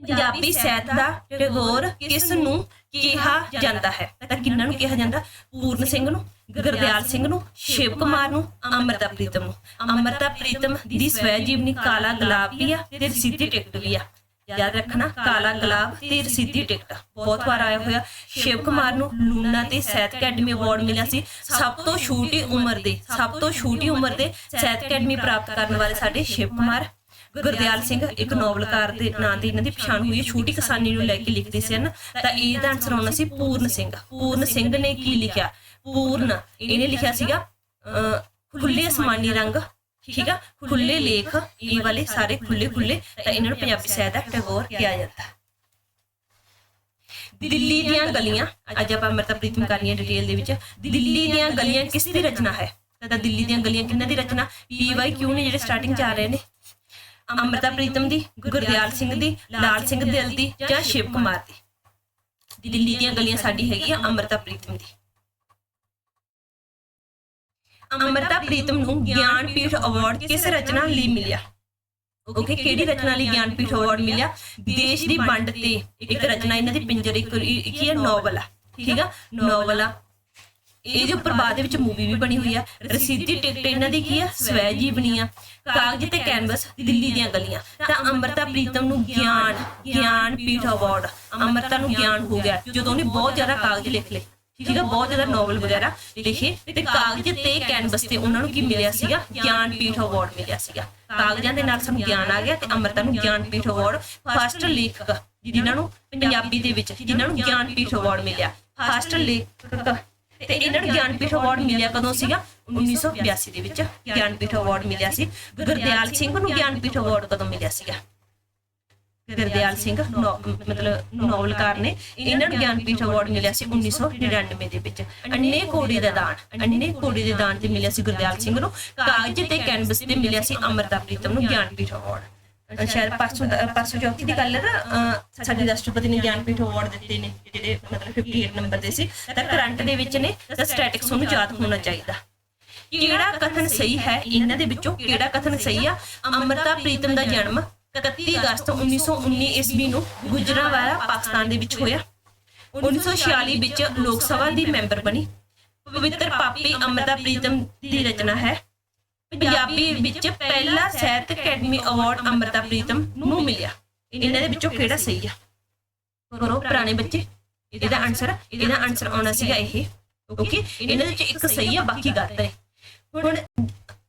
S1: ਪੰਜਾਬੀ ਸਾਹਿਤ ਦਾ ਟੈਗੋਰ ਕਿਸ ਨੂੰ ਕਿਹਾ ਜਾਂਦਾ ਹੈ? ਤਾਂ ਕਿੰਨਾਂ ਨੂੰ ਕਿਹਾ ਜਾਂਦਾ? ਪੂਰਨ ਸਿੰਘ ਨੂੰ ਗੁਰਦਿਆਲ ਸਿੰਘ ਨੂੰ ਸ਼ਿਵ ਕੁਮਾਰ ਨੂੰ ਅਮਰਤਾ ਪ੍ਰੀਤਮ ਨੂੰ। ਅਮਰਤਾ ਪ੍ਰੀਤਮ ਦੀ ਸਵੈ ਜੀਵਨੀ ਕਾਲਾ ਗੁਲਾਬ ਵੀ ਆ ਤੇ ਰਸੀਦੀ ਟਿਕਟ ਵੀ ਆ। ਯਾਦ ਰੱਖਣਾ ਕਾਲਾ ਗੁਲਾਬ ਤੇ ਰਸੀਦੀ ਟਿਕਟ। ਬਹੁਤ ਵਾਰ ਆਇਆ ਹੋਇਆ। ਸ਼ਿਵ ਕੁਮਾਰ ਨੂੰ ਲੂਨਾ ਤੇ ਸਾਹਿਤ ਅਕੈਡਮੀ ਅਵਾਰਡ ਮਿਲਿਆ ਸੀ। ਸਭ ਤੋਂ ਛੋਟੀ ਉਮਰ ਦੇ ਸਭ ਤੋਂ ਛੋਟੀ ਉਮਰ ਦੇ ਸਾਹਿਤ ਅਕੈਡਮੀ ਪ੍ਰਾਪਤ ਕਰਨ ਵਾਲੇ ਸਾਡੇ ਸ਼ਿਵ ਕੁਮਾਰ। ਗੁਰਦਿਆਲ ਸਿੰਘ, ਇੱਕ ਨੋਵਲਕਾਰ ਦੇ ਨਾਂ ਤੇ ਇਹਨਾਂ ਦੀ ਪਛਾਣ ਹੋਈ ਹੈ। ਛੋਟੀ ਕਿਸਾਨੀ ਨੂੰ ਲੈ ਕੇ ਲਿਖਦੇ ਸਨ ਤਾਂ ਇਹਦਾ ਆਨਸਰ ਆਉਣਾ ਸੀ ਪੂਰਨ ਸਿੰਘ। ਪੂਰਨ ਸਿੰਘ ਨੇ ਕੀ ਲਿਖਿਆ? ਪੂਰਨ। ਇਹਨੇ ਲਿਖਿਆ ਸੀਗਾ ਖੁੱਲੇ ਅਸਮਾਨੀ ਰੰਗ, ਠੀਕ ਆ? ਖੁੱਲੇ ਲੇਖ, ਇਹ ਵਾਲੇ ਸਾਰੇ ਖੁੱਲੇ ਖੁੱਲੇ ਤਾਂ ਇਹਨਾਂ ਨੂੰ ਪੰਜਾਬੀ ਸਾਹਿਤ ਦਾ ਟੈਗੋਰ ਕਿਹਾ ਜਾਂਦਾ। ਦਿੱਲੀ ਦੀਆਂ ਗਲੀਆਂ, ਅੱਜ ਆਪਾਂ ਅਮਰਤਾ ਪ੍ਰੀਤਮ ਕਰਨੀ ਹੈ ਡਿਟੇਲ ਦੇ ਵਿੱਚ, ਦਿੱਲੀ ਦੀਆਂ ਗਲੀਆਂ ਕਿਸ ਦੀ ਰਚਨਾ ਹੈ? ਤਾਂ ਦਿੱਲੀ ਦੀਆਂ ਗਲੀਆਂ ਕਿਹਨਾਂ ਦੀ ਰਚਨਾ? ਪੀਵਾਈ ਕਿਉਂ ਨੇ ਜਿਹੜੇ ਸਟਾਰਟਿੰਗ ਚ ਆ ਰਹੇ ਨੇ? ਅਮਰਤਾ ਪ੍ਰੀਤਮ ਦੀ, ਗੁਰਦਿਆਲ ਸਿੰਘ ਦੀ, ਲਾਲ ਸਿੰਘ ਦਿਲ ਦੀ ਜਾਂ ਸ਼ਿਵ ਕੁਮਾਰ ਦੀ। ਦਿੱਲੀ ਦੀਆਂ ਗਲੀਆਂ ਸਾਡੀ ਹੈਗੀ ਆ ਅਮਰਤਾ ਪ੍ਰੀਤਮ ਦੀ। ਅਮਰਤਾ ਪ੍ਰੀਤਮ ਨੂੰ ਗਿਆਨਪੀਠ ਅਵਾਰਡ ਕਿਸ ਰਚਨਾ ਲਈ ਮਿਲਿਆ? ਓਕੇ, ਕਿਹੜੀ ਰਚਨਾ ਲਈ ਗਿਆਨਪੀਠ ਅਵਾਰਡ ਮਿਲਿਆ? ਦੇਸ਼ ਦੀ ਵੰਡ ਤੇ ਇੱਕ ਰਚਨਾ, ਇਹਨਾਂ ਦੀ ਪਿੰਜਰ ਇੱਕ ਕੀ ਹੈ ਨੋਵਲ। ਆ ਠੀਕ ਆ? ਨੋਵਲ। ਆ ਇਹਦੇ ਉੱਪਰ ਬਾਅਦ ਵਿੱਚ ਮੂਵੀ ਵੀ ਬਣੀ ਹੋਈ ਆ, ਰਸੀਦੀ ਟਿਕਟ ਇਹਨਾਂ ਦੀ ਕੀ ਆ? ਸਵੈ ਜੀਵਨੀ ਆ। ਕਾਗਜ਼ ਤੇ ਕੈਨਵਸ ਦਿੱਲੀ ਦੀਆਂ ਗਲੀਆਂ। ਤਾਂ ਅੰਮ੍ਰਿਤਾ ਪ੍ਰੀਤਮ ਨੂੰ ਗਿਆਨ ਗਿਆਨ ਪੀਠ ਅਵਾਰਡ ਅੰਮ੍ਰਿਤਾ ਨੂੰ ਗਿਆਨ ਹੋ ਗਿਆ। ਜਦੋਂ ਉਹਨੇ ਬਹੁਤ ਜ਼ਿਆਦਾ ਕਾਗਜ਼ ਲਿਖ ਲਏ, ਠੀਕ ਆ, ਬਹੁਤ ਜ਼ਿਆਦਾ ਨੋਵਲ ਵਗੈਰਾ ਲਿਖੇ, ਤੇ ਕਾਗਜ਼ ਤੇ ਕੈਨਵਸ ਤੇ ਉਹਨਾਂ ਨੂੰ ਕੀ ਮਿਲਿਆ ਸੀਗਾ? ਗਿਆਨ ਪੀਠ ਅਵਾਰਡ ਮਿਲਿਆ ਸੀਗਾ। ਕਾਗਜ਼ਾਂ ਦੇ ਨਾਲ ਸਾਨੂੰ ਗਿਆਨ ਆ ਗਿਆ ਤੇ ਅੰਮ੍ਰਿਤਾ ਨੂੰ ਗਿਆਨ ਪੀਠ ਅਵਾਰਡ ਫਸਟ ਲੇਖਕ ਜਿਨ੍ਹਾਂ ਨੂੰ ਪੰਜਾਬੀ ਦੇ ਵਿੱਚ ਜਿਨ੍ਹਾਂ ਨੂੰ ਗਿਆਨ ਪੀਠ ਅਵਾਰਡ ਮਿਲਿਆ। ਫਸਟ ਲੇਖਕ ਤੇ ਇਹਨਾਂ ਨੂੰ ਗਿਆਨਪੀਠ ਅਵਾਰਡ ਮਿਲਿਆ ਕਦੋਂ ਸੀਗਾ? 1982 ਦੇ ਵਿੱਚ ਗਿਆਨਪੀਠ ਅਵਾਰਡ ਮਿਲਿਆ ਸੀ। ਗੁਰਦਿਆਲ ਸਿੰਘ ਨੂੰ ਗਿਆਨਪੀਠ ਅਵਾਰਡ ਕਦੋਂ ਮਿਲਿਆ ਸੀਗਾ? ਗੁਰਦਿਆਲ ਸਿੰਘ, ਨੌ- ਮਤਲਬ ਨੋਵਲਕਾਰ ਨੇ ਇਹਨਾਂ ਨੂੰ ਗਿਆਨਪੀਠ ਅਵਾਰਡ ਮਿਲਿਆ ਸੀ 1999 ਦੇ ਵਿੱਚ। ਅੰਨੇ ਕੋੜੀ ਦਾ ਦਾਨ ਅੰਨੇ ਕੋੜੀ ਦੇ ਦਾਨ ਤੇ ਮਿਲਿਆ ਸੀ ਗੁਰਦਿਆਲ ਸਿੰਘ ਨੂੰ। ਕਾਗਜ਼ ਤੇ ਕੈਨਵਸ ਤੇ ਮਿਲਿਆ ਸੀ ਅਮਰਤਾ ਪ੍ਰੀਤਮ ਨੂੰ ਗਿਆਨਪੀਠ ਅਵਾਰਡ ਸ਼ਾਇਦ ਪਰਸੋਂ ਦਾ- ਪਰਸੋਂ ਚੌਥੀ ਦੀ ਗੱਲ ਹੈ ਨਾ ਸਾਡੇ ਰਾਸ਼ਟਰਪਤੀ ਨੇ ਗਿਆਨਪੀਠ ਅਵਾਰਡ ਦਿੱਤੇ ਨੇ, ਜਿਹੜੇ ਮਤਲਬ 58 ਨੰਬਰ ਦੇ ਸੀ। ਤਾਂ ਕਰੰਟ ਦੇ ਵਿੱਚ ਨੇ, ਤਾਂ ਸਟੈਟਿਕਸ ਨੂੰ ਯਾਦ ਹੋਣਾ ਚਾਹੀਦਾ। ਕਿਹੜਾ ਕਥਨ ਸਹੀ ਹੈ? ਇਹਨਾਂ ਦੇ ਵਿੱਚੋਂ ਕਿਹੜਾ ਕਥਨ ਸਹੀ ਆ? ਅਮਰਤਾ ਪ੍ਰੀਤਮ ਦਾ ਜਨਮ 31 ਅਗਸਤ 1919 ਈਸਵੀ ਨੂੰ ਗੁਜਰਾਂਵਾਲਾ, ਪਾਕਿਸਤਾਨ ਦੇ ਵਿੱਚ ਹੋਇਆ। 1946 ਵਿੱਚ ਲੋਕ ਸਭਾ ਦੀ ਮੈਂਬਰ ਬਣੀ। ਪਵਿੱਤਰ ਪਾਪੀ ਅਮਰਤਾ ਪ੍ਰੀਤਮ ਦੀ ਰਚਨਾ ਹੈ। ਪੰਜਾਬੀ ਵਿੱਚ ਪਹਿਲਾ ਸਾਹਿਤ ਅਕੈਡਮੀ ਅਵਾਰਡ ਅਮਰਤਾ ਪ੍ਰੀਤਮ ਨੂੰ ਮਿਲਿਆ। ਇਹਨਾਂ ਦੇ ਵਿੱਚੋਂ ਕਿਹੜਾ ਸਹੀ ਆ? ਕਰੋ ਪੁਰਾਣੇ ਬੱਚੇ। ਇਹਦਾ ਆਨਸਰ ਇਹਦਾ ਆਨਸਰ ਆਉਣਾ ਸੀਗਾ ਇਹ। ਓਕੇ ਇਹਨਾਂ ਦੇ ਵਿੱਚ ਇੱਕ ਸਹੀ ਆ, ਬਾਕੀ ਗਲਤ ਹੈ ਹੁਣ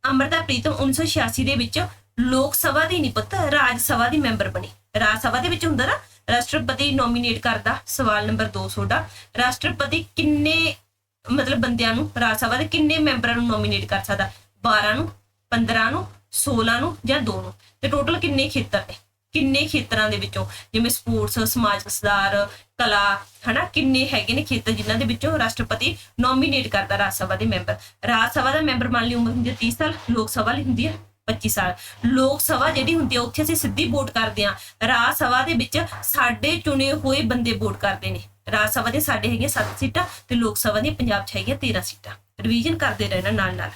S1: ਅਮਰਤਾ ਪ੍ਰੀਤਮ 1986 ਦੇ ਵਿੱਚ ਲੋਕ ਸਭਾ ਦੀ ਨਹੀਂ ਪੁੱਤ, ਰਾਜ ਸਭਾ ਦੀ ਮੈਂਬਰ ਬਣੀ। ਰਾਜ ਸਭਾ ਦੇ ਵਿੱਚ ਹੁੰਦਾ ਨਾ, ਰਾਸ਼ਟਰਪਤੀ ਨੋਮੀਨੇਟ ਕਰਦਾ, ਸਵਾਲ ਨੰਬਰ 200 ਦਾ ਰਾਸ਼ਟਰਪਤੀ ਕਿੰਨੇ, ਮਤਲਬ ਬੰਦਿਆਂ ਨੂੰ, ਰਾਜ ਸਭਾ ਦੇ ਕਿੰਨੇ ਮੈਂਬਰਾਂ ਨੂੰ ਨੋਮੀਨੇਟ ਕਰ ਸਕਦਾ? 12 ਨੂੰ 15 ਨੂੰ 16 ਨੂੰ ਜਾਂ 2 ਨੂੰ। ਤੇ ਟੋਟਲ ਕਿੰਨੇ ਖੇਤਰ ਨੇ? ਕਿੰਨੇ ਖੇਤਰਾਂ ਦੇ ਵਿੱਚੋਂ? ਜਿਵੇਂ ਸਪੋਰਟਸ ਸਮਾਜਿਕ ਸੁਧਾਰ, ਕਲਾ, ਹਨਾ? ਕਿੰਨੇ ਹੈਗੇ ਨੇ ਖੇਤਰ ਜਿਨ੍ਹਾਂ ਦੇ ਵਿੱਚੋਂ ਰਾਸ਼ਟਰਪਤੀ ਨੋਮੀਨੇਟ ਕਰਦਾ ਰਾਜ ਸਭਾ ਦੇ ਮੈਂਬਰ? ਰਾਜ ਸਭਾ ਦਾ ਮੈਂਬਰ ਮੰਨ ਲਈ ਉਮਰ ਹੁੰਦੀ ਹੈ 30 ਸਾਲ, ਲੋਕ ਸਭਾ ਲਈ ਹੁੰਦੀ ਹੈ 25 ਸਾਲ। ਲੋਕ ਸਭਾ ਜਿਹੜੀ ਹੁੰਦੀ ਹੈ, ਉੱਥੇ ਅਸੀਂ ਸਿੱਧੀ ਵੋਟ ਕਰਦੇ ਹਾਂ। ਰਾਜ ਸਭਾ ਦੇ ਵਿੱਚ ਸਾਡੇ ਚੁਣੇ ਹੋਏ ਬੰਦੇ ਵੋਟ ਕਰਦੇ ਨੇ। ਰਾਜ ਸਭਾ ਦੇ ਸਾਡੇ ਹੈਗੇ 7 ਸੀਟਾਂ ਤੇ ਲੋਕ ਸਭਾ ਦੀਆਂ ਪੰਜਾਬ 'ਚ ਹੈਗੀਆਂ 13 ਸੀਟਾਂ। ਰਿਵੀਜ਼ਨ ਕਰਦੇ ਰਹਿਣਾ ਨਾਲ ਨਾਲ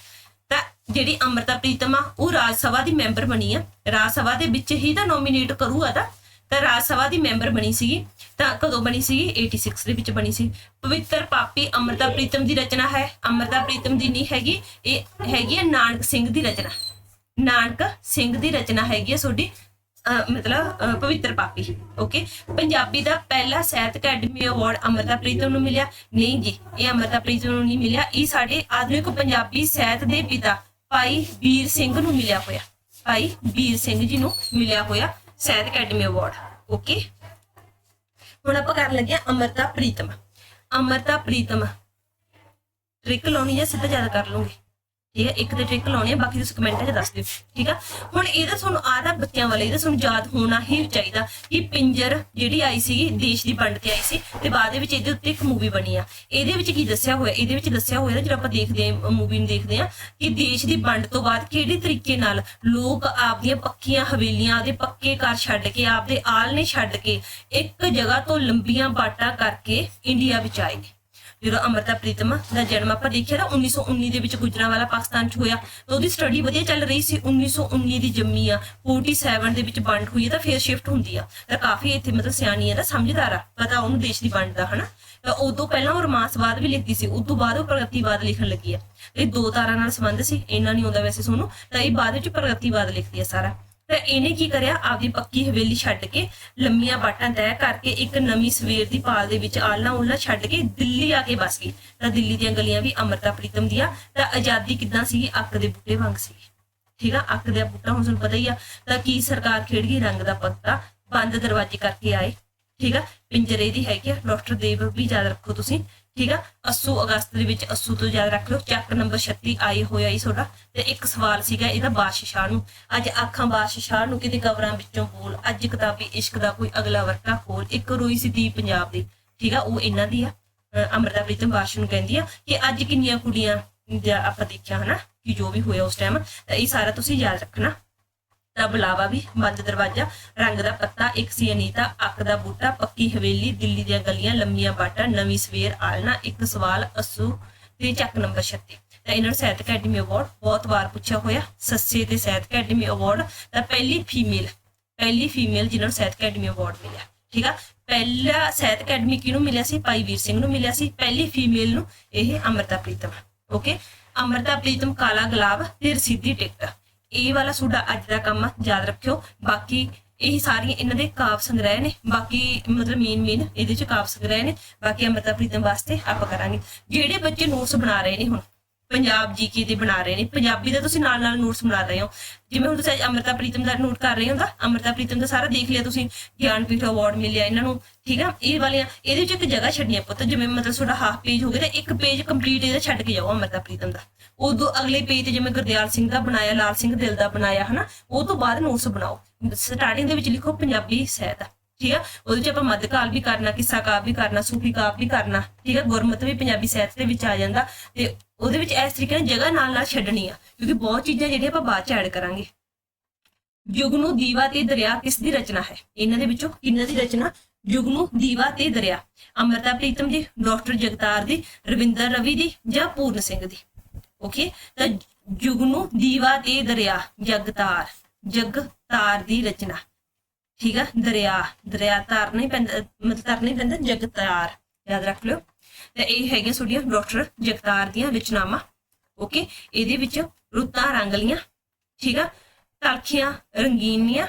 S1: ਜਿਹੜੀ ਅਮਰਤਾ ਪ੍ਰੀਤਮ ਆ, ਉਹ ਰਾਜ ਸਭਾ ਦੀ ਮੈਂਬਰ ਬਣੀ ਆ। ਰਾਜ ਸਭਾ ਦੇ ਵਿੱਚ ਹੀ ਤਾਂ ਨੋਮੀਨੇਟ ਕਰੂਗਾ ਤਾਂ ਤਾਂ ਰਾਜ ਸਭਾ ਦੀ ਮੈਂਬਰ ਬਣੀ ਸੀਗੀ। ਤਾਂ ਕਦੋਂ ਬਣੀ ਸੀਗੀ? 86 ਦੇ ਵਿੱਚ ਬਣੀ ਸੀ। ਪਵਿੱਤਰ ਪਾਪੀ ਅਮਰਤਾ ਪ੍ਰੀਤਮ ਦੀ ਰਚਨਾ ਹੈ। ਅਮਰਤਾ ਪ੍ਰੀਤਮ ਦੀ ਨਹੀਂ ਹੈਗੀ, ਇਹ ਹੈਗੀ ਹੈ ਨਾਨਕ ਸਿੰਘ ਦੀ ਰਚਨਾ। ਨਾਨਕ ਸਿੰਘ ਦੀ ਰਚਨਾ ਹੈਗੀ ਹੈ ਤੁਹਾਡੀ, ਅਹ ਮਤਲਬ ਪਵਿੱਤਰ ਪਾਪੀ। ਓਕੇ ਪੰਜਾਬੀ ਦਾ ਪਹਿਲਾ ਸਾਹਿਤ ਅਕੈਡਮੀ ਅਵਾਰਡ ਅਮਰਤਾ ਪ੍ਰੀਤਮ ਨੂੰ ਮਿਲਿਆ। ਨਹੀਂ ਜੀ, ਇਹ ਅਮਰਤਾ ਪ੍ਰੀਤਮ ਨੂੰ ਨਹੀਂ ਮਿਲਿਆ। ਇਹ ਸਾਡੇ ਆਧੁਨਿਕ ਪੰਜਾਬੀ ਸਾਹਿਤ ਦੇ ਪਿਤਾ ਭਾਈ ਵੀਰ ਸਿੰਘ ਨੂੰ ਮਿਲਿਆ ਹੋਇਆ। ਭਾਈ ਵੀਰ ਸਿੰਘ ਜੀ ਨੂੰ ਮਿਲਿਆ ਹੋਇਆ ਸਾਹਿਤ ਅਕੈਡਮੀ ਅਵਾਰਡ ਓਕੇ ਹੁਣ ਆਪਾਂ ਕਰਨ ਲੱਗੇ ਹਾਂ ਅਮਰਤਾ ਪ੍ਰੀਤਮ। ਅਮਰਤਾ ਪ੍ਰੀਤਮ। ਟ੍ਰਿਕ ਲਾਉਣੀ ਜਾਂ ਸਿੱਧਾ ਜ਼ਿਆਦਾ ਕਰ ਲਓਗੇ ਠੀਕ ਹੈ, ਇੱਕ ਤੇ ਟ੍ਰਿਕ ਲਾਉਣੀ ਹੈ ਬਾਕੀ ਤੁਸੀਂ ਕਮੈਂਟਾਂ 'ਚ ਦੱਸ ਦਿਓ, ਠੀਕ ਆ? ਹੁਣ ਇਹਦਾ ਤੁਹਾਨੂੰ ਆਦਾ ਬੱਚਿਆਂ ਵਾਲੇ, ਇਹਦਾ ਤੁਹਾਨੂੰ ਯਾਦ ਹੋਣਾ ਹੀ ਚਾਹੀਦਾ ਕਿ ਪਿੰਜਰ ਜਿਹੜੀ ਆਈ ਸੀਗੀ, ਦੇਸ਼ ਦੀ ਵੰਡ ਤੇ ਆਈ ਸੀ ਤੇ ਬਾਅਦ ਦੇ ਵਿੱਚ ਇਹਦੇ ਉੱਤੇ ਇੱਕ ਮੂਵੀ ਬਣੀ ਆ। ਇਹਦੇ ਵਿੱਚ ਕੀ ਦੱਸਿਆ ਹੋਇਆ, ਇਹਦੇ ਵਿੱਚ ਦੱਸਿਆ ਹੋਇਆ ਨਾ ਜਦੋਂ ਆਪਾਂ ਦੇਖਦੇ ਹਾਂ ਮੂਵੀ ਨੂੰ ਦੇਖਦੇ ਹਾਂ, ਕਿ ਦੇਸ਼ ਦੀ ਵੰਡ ਤੋਂ ਬਾਅਦ ਕਿਹੜੇ ਤਰੀਕੇ ਨਾਲ ਲੋਕ ਆਪਦੀਆਂ ਪੱਕੀਆਂ ਹਵੇਲੀਆਂ, ਆਪਦੇ ਪੱਕੇ ਘਰ ਛੱਡ ਕੇ, ਆਪਦੇ ਆਲਣੇ ਛੱਡ ਕੇ ਇੱਕ ਜਗ੍ਹਾ ਤੋਂ ਲੰਬੀਆਂ ਬਾਟਾਂ ਕਰਕੇ ਇੰਡੀਆ ਵਿੱਚ ਆਏ ਜਦੋਂ ਅਮਰਤਾ ਪ੍ਰੀਤਮ ਦਾ ਜਨਮ ਆਪਾਂ ਦੇਖਿਆ ਨਾ 1919 ਦੇ ਵਿੱਚ ਗੁਜਰਾਂਵਾਲਾ ਪਾਕਿਸਤਾਨ 'ਚ ਹੋਇਆ, ਤਾਂ ਉਹਦੀ ਸਟੱਡੀ ਵਧੀਆ ਚੱਲ ਰਹੀ ਸੀ 1919 ਦੀ ਜੰਮੀ ਆ 47 ਦੇ ਵਿੱਚ ਵੰਡ ਹੋਈ ਤਾਂ ਫੇਰ ਸ਼ਿਫਟ ਹੁੰਦੀ ਆ। ਤਾਂ ਕਾਫੀ ਇੱਥੇ ਮਤਲਬ ਸਿਆਣੀ ਆ ਤਾਂ ਸਮਝਦਾਰ ਆ, ਪਤਾ ਉਹਨੂੰ ਦੇਸ਼ ਦੀ ਵੰਡ ਦਾ, ਹਨਾ? ਤਾਂ ਉਦੋਂ ਪਹਿਲਾਂ ਉਹ ਰੋਮਾਂਸਵਾਦ ਵੀ ਲਿਖਦੀ ਸੀ, ਉਦੋਂ ਬਾਅਦ ਉਹ ਪ੍ਰਗਤੀਵਾਦ ਲਿਖਣ ਲੱਗੀ ਆ। ਇਹ ਦੋ ਤਾਰਾਂ ਨਾਲ ਸੰਬੰਧ ਸੀ ਇਹਨਾਂ ਨਹੀਂ ਆਉਂਦਾ ਵੈਸੇ ਸੋਨੂੰ, ਤਾਂ ਇਹ ਬਾਅਦ ਵਿੱਚ ਪ੍ਰਗਤੀਵਾਦ ਲਿਖਦੀ ਆ ਸਾਰਾ। ਤਾਂ ਇਹਨੇ ਕੀ ਕਰਿਆ? ਆਪਦੀ ਪੱਕੀ ਹਵੇਲੀ ਛੱਡ ਕੇ ਲੰਮੀਆਂ ਬਾਟਾਂ ਤੈਅ ਕਰਕੇ ਇੱਕ ਨਵੀਂ ਸਵੇਰ ਦੀ ਪਾਲ ਦੇ ਵਿੱਚ ਆਲਣਾ ਉਲਣਾ ਛੱਡ ਕੇ ਦਿੱਲੀ ਆ ਕੇ ਬਸ ਗਈ। ਤਾਂ ਦਿੱਲੀ ਦੀਆਂ ਗਲੀਆਂ ਵੀ ਅਮਰਤਾ ਪ੍ਰੀਤਮ ਦੀਆਂ। ਤਾਂ ਆਜ਼ਾਦੀ ਕਿੱਦਾਂ ਸੀਗੀ? ਅੱਕ ਦੇ ਬੂਟੇ ਵਾਂਗ ਸੀ ਠੀਕ ਆ? ਅੱਕ ਦਾ ਬੂਟਾ ਹੁਣ ਤੁਹਾਨੂੰ ਪਤਾ ਹੀ ਆ। ਤਾਂ ਕੀ ਸਰਕਾਰ ਖੇਡ ਗਈ? ਰੰਗ ਦਾ ਪੱਤਾ। ਬੰਦ ਦਰਵਾਜ਼ੇ ਕਰਕੇ ਆਏ। ਠੀਕ ਆ? ਪਿੰਜਰੇ ਦੀ ਹੈਗੀ ਆ। ਡਾਕਟਰ ਦੇਵ ਵੀ ਯਾਦ ਰੱਖੋ ਤੁਸੀਂ। ਠੀਕ ਆ? 80 ਅਗਸਤ ਦੇ ਵਿੱਚ 80 ਤੋਂ ਯਾਦ ਰੱਖ ਲਓ ਚੱਕ ਨੰਬਰ 36 ਆਏ ਹੋਇਆ ਹੀ ਤੁਹਾਡਾ, ਤੇ ਇੱਕ ਸਵਾਲ ਸੀਗਾ ਇਹਦਾ ਬਾਦਸ਼ਾਹ ਨੂੰ। ਅੱਜ ਆਖਾਂ ਬਾਦਸ਼ਾਹ ਨੂੰ ਕਿਤੇ ਕਬਰਾਂ ਵਿੱਚੋਂ ਬੋਲ, ਅੱਜ ਕਿਤਾਬੀ ਇਸ਼ਕ ਦਾ ਕੋਈ ਅਗਲਾ ਵਰਕਾ ਖੋਲ ਇੱਕ ਰੋਈ ਸੀ ਦੀ ਪੰਜਾਬ ਦੀ। ਠੀਕ ਆ? ਉਹ ਇਹਨਾਂ ਦੀ ਆ। ਅਹ ਪ੍ਰੀਤਮ ਬਾਦਸ਼ਾਹ ਨੂੰ ਕਹਿੰਦੀ ਆ ਕਿ ਅੱਜ ਕਿੰਨੀਆਂ ਕੁੜੀਆਂ ਆਪਾਂ ਦੇਖਿਆ ਹਨਾ, ਕਿ ਜੋ ਵੀ ਹੋਇਆ ਉਸ ਟਾਈਮ ਇਹ ਸਾਰਾ ਤੁਸੀਂ ਯਾਦ ਰੱਖਣਾ। ਦਾ ਬੁਲਾਵਾ ਵੀ ਬੰਦ ਦਰਵਾਜ਼ਾ, ਰੰਗ ਦਾ ਪੱਤਾ, ਇੱਕ ਸੀ ਅਨੀਤਾ ਅੱਖ ਦਾ ਬੂਟਾ, ਪੱਕੀ ਹਵੇਲੀ, ਦਿੱਲੀ ਦੀਆਂ ਗਲੀਆਂ, ਲੰਮੀਆਂ ਬਾਟਾਂ, ਨਵੀਂ ਸਵੇਰ ਆਲਣਾ, ਇੱਕ ਸਵਾਲ, ਅਸੂ ਤੇ ਚੱਕ ਨੰਬਰ 36 ਤਾਂ ਇਹਨਾਂ ਨੂੰ ਸਾਹਿਤ ਅਕੈਡਮੀ ਅਵਾਰਡ ਬਹੁਤ ਵਾਰ ਪੁੱਛਿਆ ਹੋਇਆ, ਸੱਸੇ ਤੇ ਸਾਹਿਤ ਅਕੈਡਮੀ ਅਵਾਰਡ, ਤਾਂ ਪਹਿਲੀ ਫੀਮੇਲ ਪਹਿਲੀ ਫੀਮੇਲ ਜਿਨ੍ਹਾਂ ਨੂੰ ਸਾਹਿਤ ਅਕੈਡਮੀ ਅਵਾਰਡ ਮਿਲਿਆ, ਠੀਕ ਆ? ਪਹਿਲਾ ਸਾਹਿਤ ਅਕੈਡਮੀ ਕਿਹਨੂੰ ਮਿਲਿਆ ਸੀ? ਭਾਈ ਵੀਰ ਸਿੰਘ ਨੂੰ ਮਿਲਿਆ ਸੀ। ਪਹਿਲੀ ਫੀਮੇਲ ਨੂੰ ਇਹ ਅਮਰਤਾ ਪ੍ਰੀਤਮ, ਓਕੇ? ਅਮਰਤਾ ਪ੍ਰੀਤਮ, ਕਾਲਾ ਗੁਲਾਬ ਤੇ ਰਸੀਦੀ ਟਿਕਟ ਇਹ ਵਾਲਾ ਤੁਹਾਡਾ ਅੱਜ ਦਾ ਕੰਮ ਯਾਦ ਰੱਖਿਓ। ਬਾਕੀ ਇਹ ਸਾਰੀਆਂ ਇਹਨਾਂ ਦੇ ਕਾਵ ਸੰਗ੍ਰਹਿ ਨੇ। ਬਾਕੀ ਮਤਲਬ ਮੇਨ ਮੇਨ ਇਹਦੇ ਚ ਕਾਵ ਸੰਗ੍ਰਹਿ ਨੇ। ਬਾਕੀ ਅੰਮ੍ਰਿਤਾ ਪ੍ਰੀਤਮ ਵਾਸਤੇ ਆਪਾਂ ਕਰਾਂਗੇ। ਜਿਹੜੇ ਬੱਚੇ ਨੋਟਸ ਬਣਾ ਰਹੇ ਨੇ ਹੁਣ ਪੰਜਾਬ ਜੀਕੇ ਦੇ ਬਣਾ ਰਹੇ ਨੇ। ਪੰਜਾਬੀ ਦਾ ਤੁਸੀਂ ਨਾਲ ਨਾਲ ਨੋਟਸ ਬਣਾ ਰਹੇ ਹੋ। ਜਿਵੇਂ ਹੁਣ ਤੁਸੀਂ ਅਮਰਤਾ ਪ੍ਰੀਤਮ ਦਾ ਨੋਟ ਕਰ ਰਹੇ ਹੋ ਤਾਂ ਅਮਰਤਾ ਪ੍ਰੀਤਮ ਦਾ ਸਾਰਾ ਦੇਖ ਲਿਆ ਤੁਸੀਂ ਗਿਆਨਪੀਠ ਅਵਾਰਡ ਮਿਲਿਆ ਇਹਨਾਂ ਨੂੰ, ਠੀਕ ਆ? ਇਹ ਵਾਲੀਆਂ, ਇਹਦੇ ਵਿੱਚ ਇੱਕ ਜਗ੍ਹਾ ਛੱਡਣੀ ਆ ਪੁੱਤ, ਜਿਵੇਂ ਮਤਲਬ ਤੁਹਾਡਾ ਹਾਫ ਪੇਜ ਹੋ ਗਿਆ ਤਾਂ ਇੱਕ ਪੇਜ ਕੰਪਲੀਟ ਇਹਦਾ ਛੱਡ ਕੇ ਜਾਓ ਅਮਰਤਾ ਪ੍ਰੀਤਮ ਦਾ। ਉਦੋਂ ਅਗਲੇ ਪੇਜ ਤੇ ਜਿਵੇਂ ਗੁਰਦਿਆਲ ਸਿੰਘ ਦਾ ਬਣਾਇਆ, ਲਾਲ ਸਿੰਘ ਦਿਲ ਦਾ ਬਣਾਇਆ, ਹਨਾ, ਉਹ ਤੋਂ ਬਾਅਦ ਨੋਟਸ ਬਣਾਓ। ਸਟਾਰਟਿੰਗ ਦੇ ਵਿੱਚ ਲਿਖੋ ਪੰਜਾਬੀ ਸਹਿਤ, ਠੀਕ ਆ? ਉਹਦੇ ਚ ਆਪਾਂ ਮੱਧਕਾਲ ਵੀ ਕਰਨਾ, ਕਿੱਸਾ ਕਾਵ ਵੀ ਕਰਨਾ, ਸੂਫੀ ਕਾਵ ਵੀ ਕਰਨਾ, ਠੀਕ ਆ? ਗੁਰਮਤਿ ਵੀ ਪੰਜਾਬੀ ਸਾਹਿਤ ਦੇ ਵਿੱਚ ਆ ਜਾਂਦਾ, ਤੇ ਉਹਦੇ ਵਿੱਚ ਇਸ ਤਰੀਕੇ ਨਾਲ ਜਗ੍ਹਾ ਨਾਲ ਨਾਲ ਛੱਡਣੀ ਆ, ਕਿਉਂਕਿ ਬਹੁਤ ਚੀਜ਼ਾਂ ਜਿਹੜੀਆਂ ਆਪਾਂ ਬਾਅਦ ਚ ਐਡ ਕਰਾਂਗੇ। ਜੁਗਨੂ ਦੀਵਾ ਤੇ ਦਰਿਆ ਕਿਸ ਦੀ ਰਚਨਾ ਹੈ? ਇਹਨਾਂ ਦੇ ਵਿੱਚੋਂ ਕਿਹਨਾਂ ਦੀ ਰਚਨਾ? ਜੁਗਨੂ ਦੀਵਾ ਤੇ ਦਰਿਆ। ਅਮਰਤਾ ਪ੍ਰੀਤਮ ਦੀ ਡਾਕਟਰ ਜਗਤਾਰ ਦੀ ਰਵਿੰਦਰ ਰਵੀ ਦੀ ਜਾਂ ਪੂਰਨ ਸਿੰਘ ਦੀ ਓਕੇ ਤਾਂ ਜੁਗਨੂ ਦੀਵਾ ਤੇ ਦਰਿਆ, ਜਗਤਾਰ ਜਗਤਾਰ ਦੀ ਰਚਨਾ। ਠੀਕ ਆ? ਦਰਿਆ ਦਰਿਆ ਤਾਰ ਨਹੀਂ ਪੈਂਦਾ, ਮਤਲਬ ਤਾਰ ਨਹੀਂ ਪੈਂਦਾ ਜਗਤਾਰ। ਯਾਦ ਰੱਖ ਲਿਓ। ਤੇ ਇਹ ਹੈਗੀਆਂ ਤੁਹਾਡੀਆਂ ਡਾਕਟਰ ਜਗਤਾਰ ਦੀਆਂ ਰਚਨਾਵਾਂ ਓਕੇ ਇਹਦੇ ਵਿੱਚ ਰੁੱਤਾਂ, ਰੰਗਲੀਆਂ, ਠੀਕ ਆ? ਤਲਖੀਆਂ ਰੰਗੀਨੀਆਂ,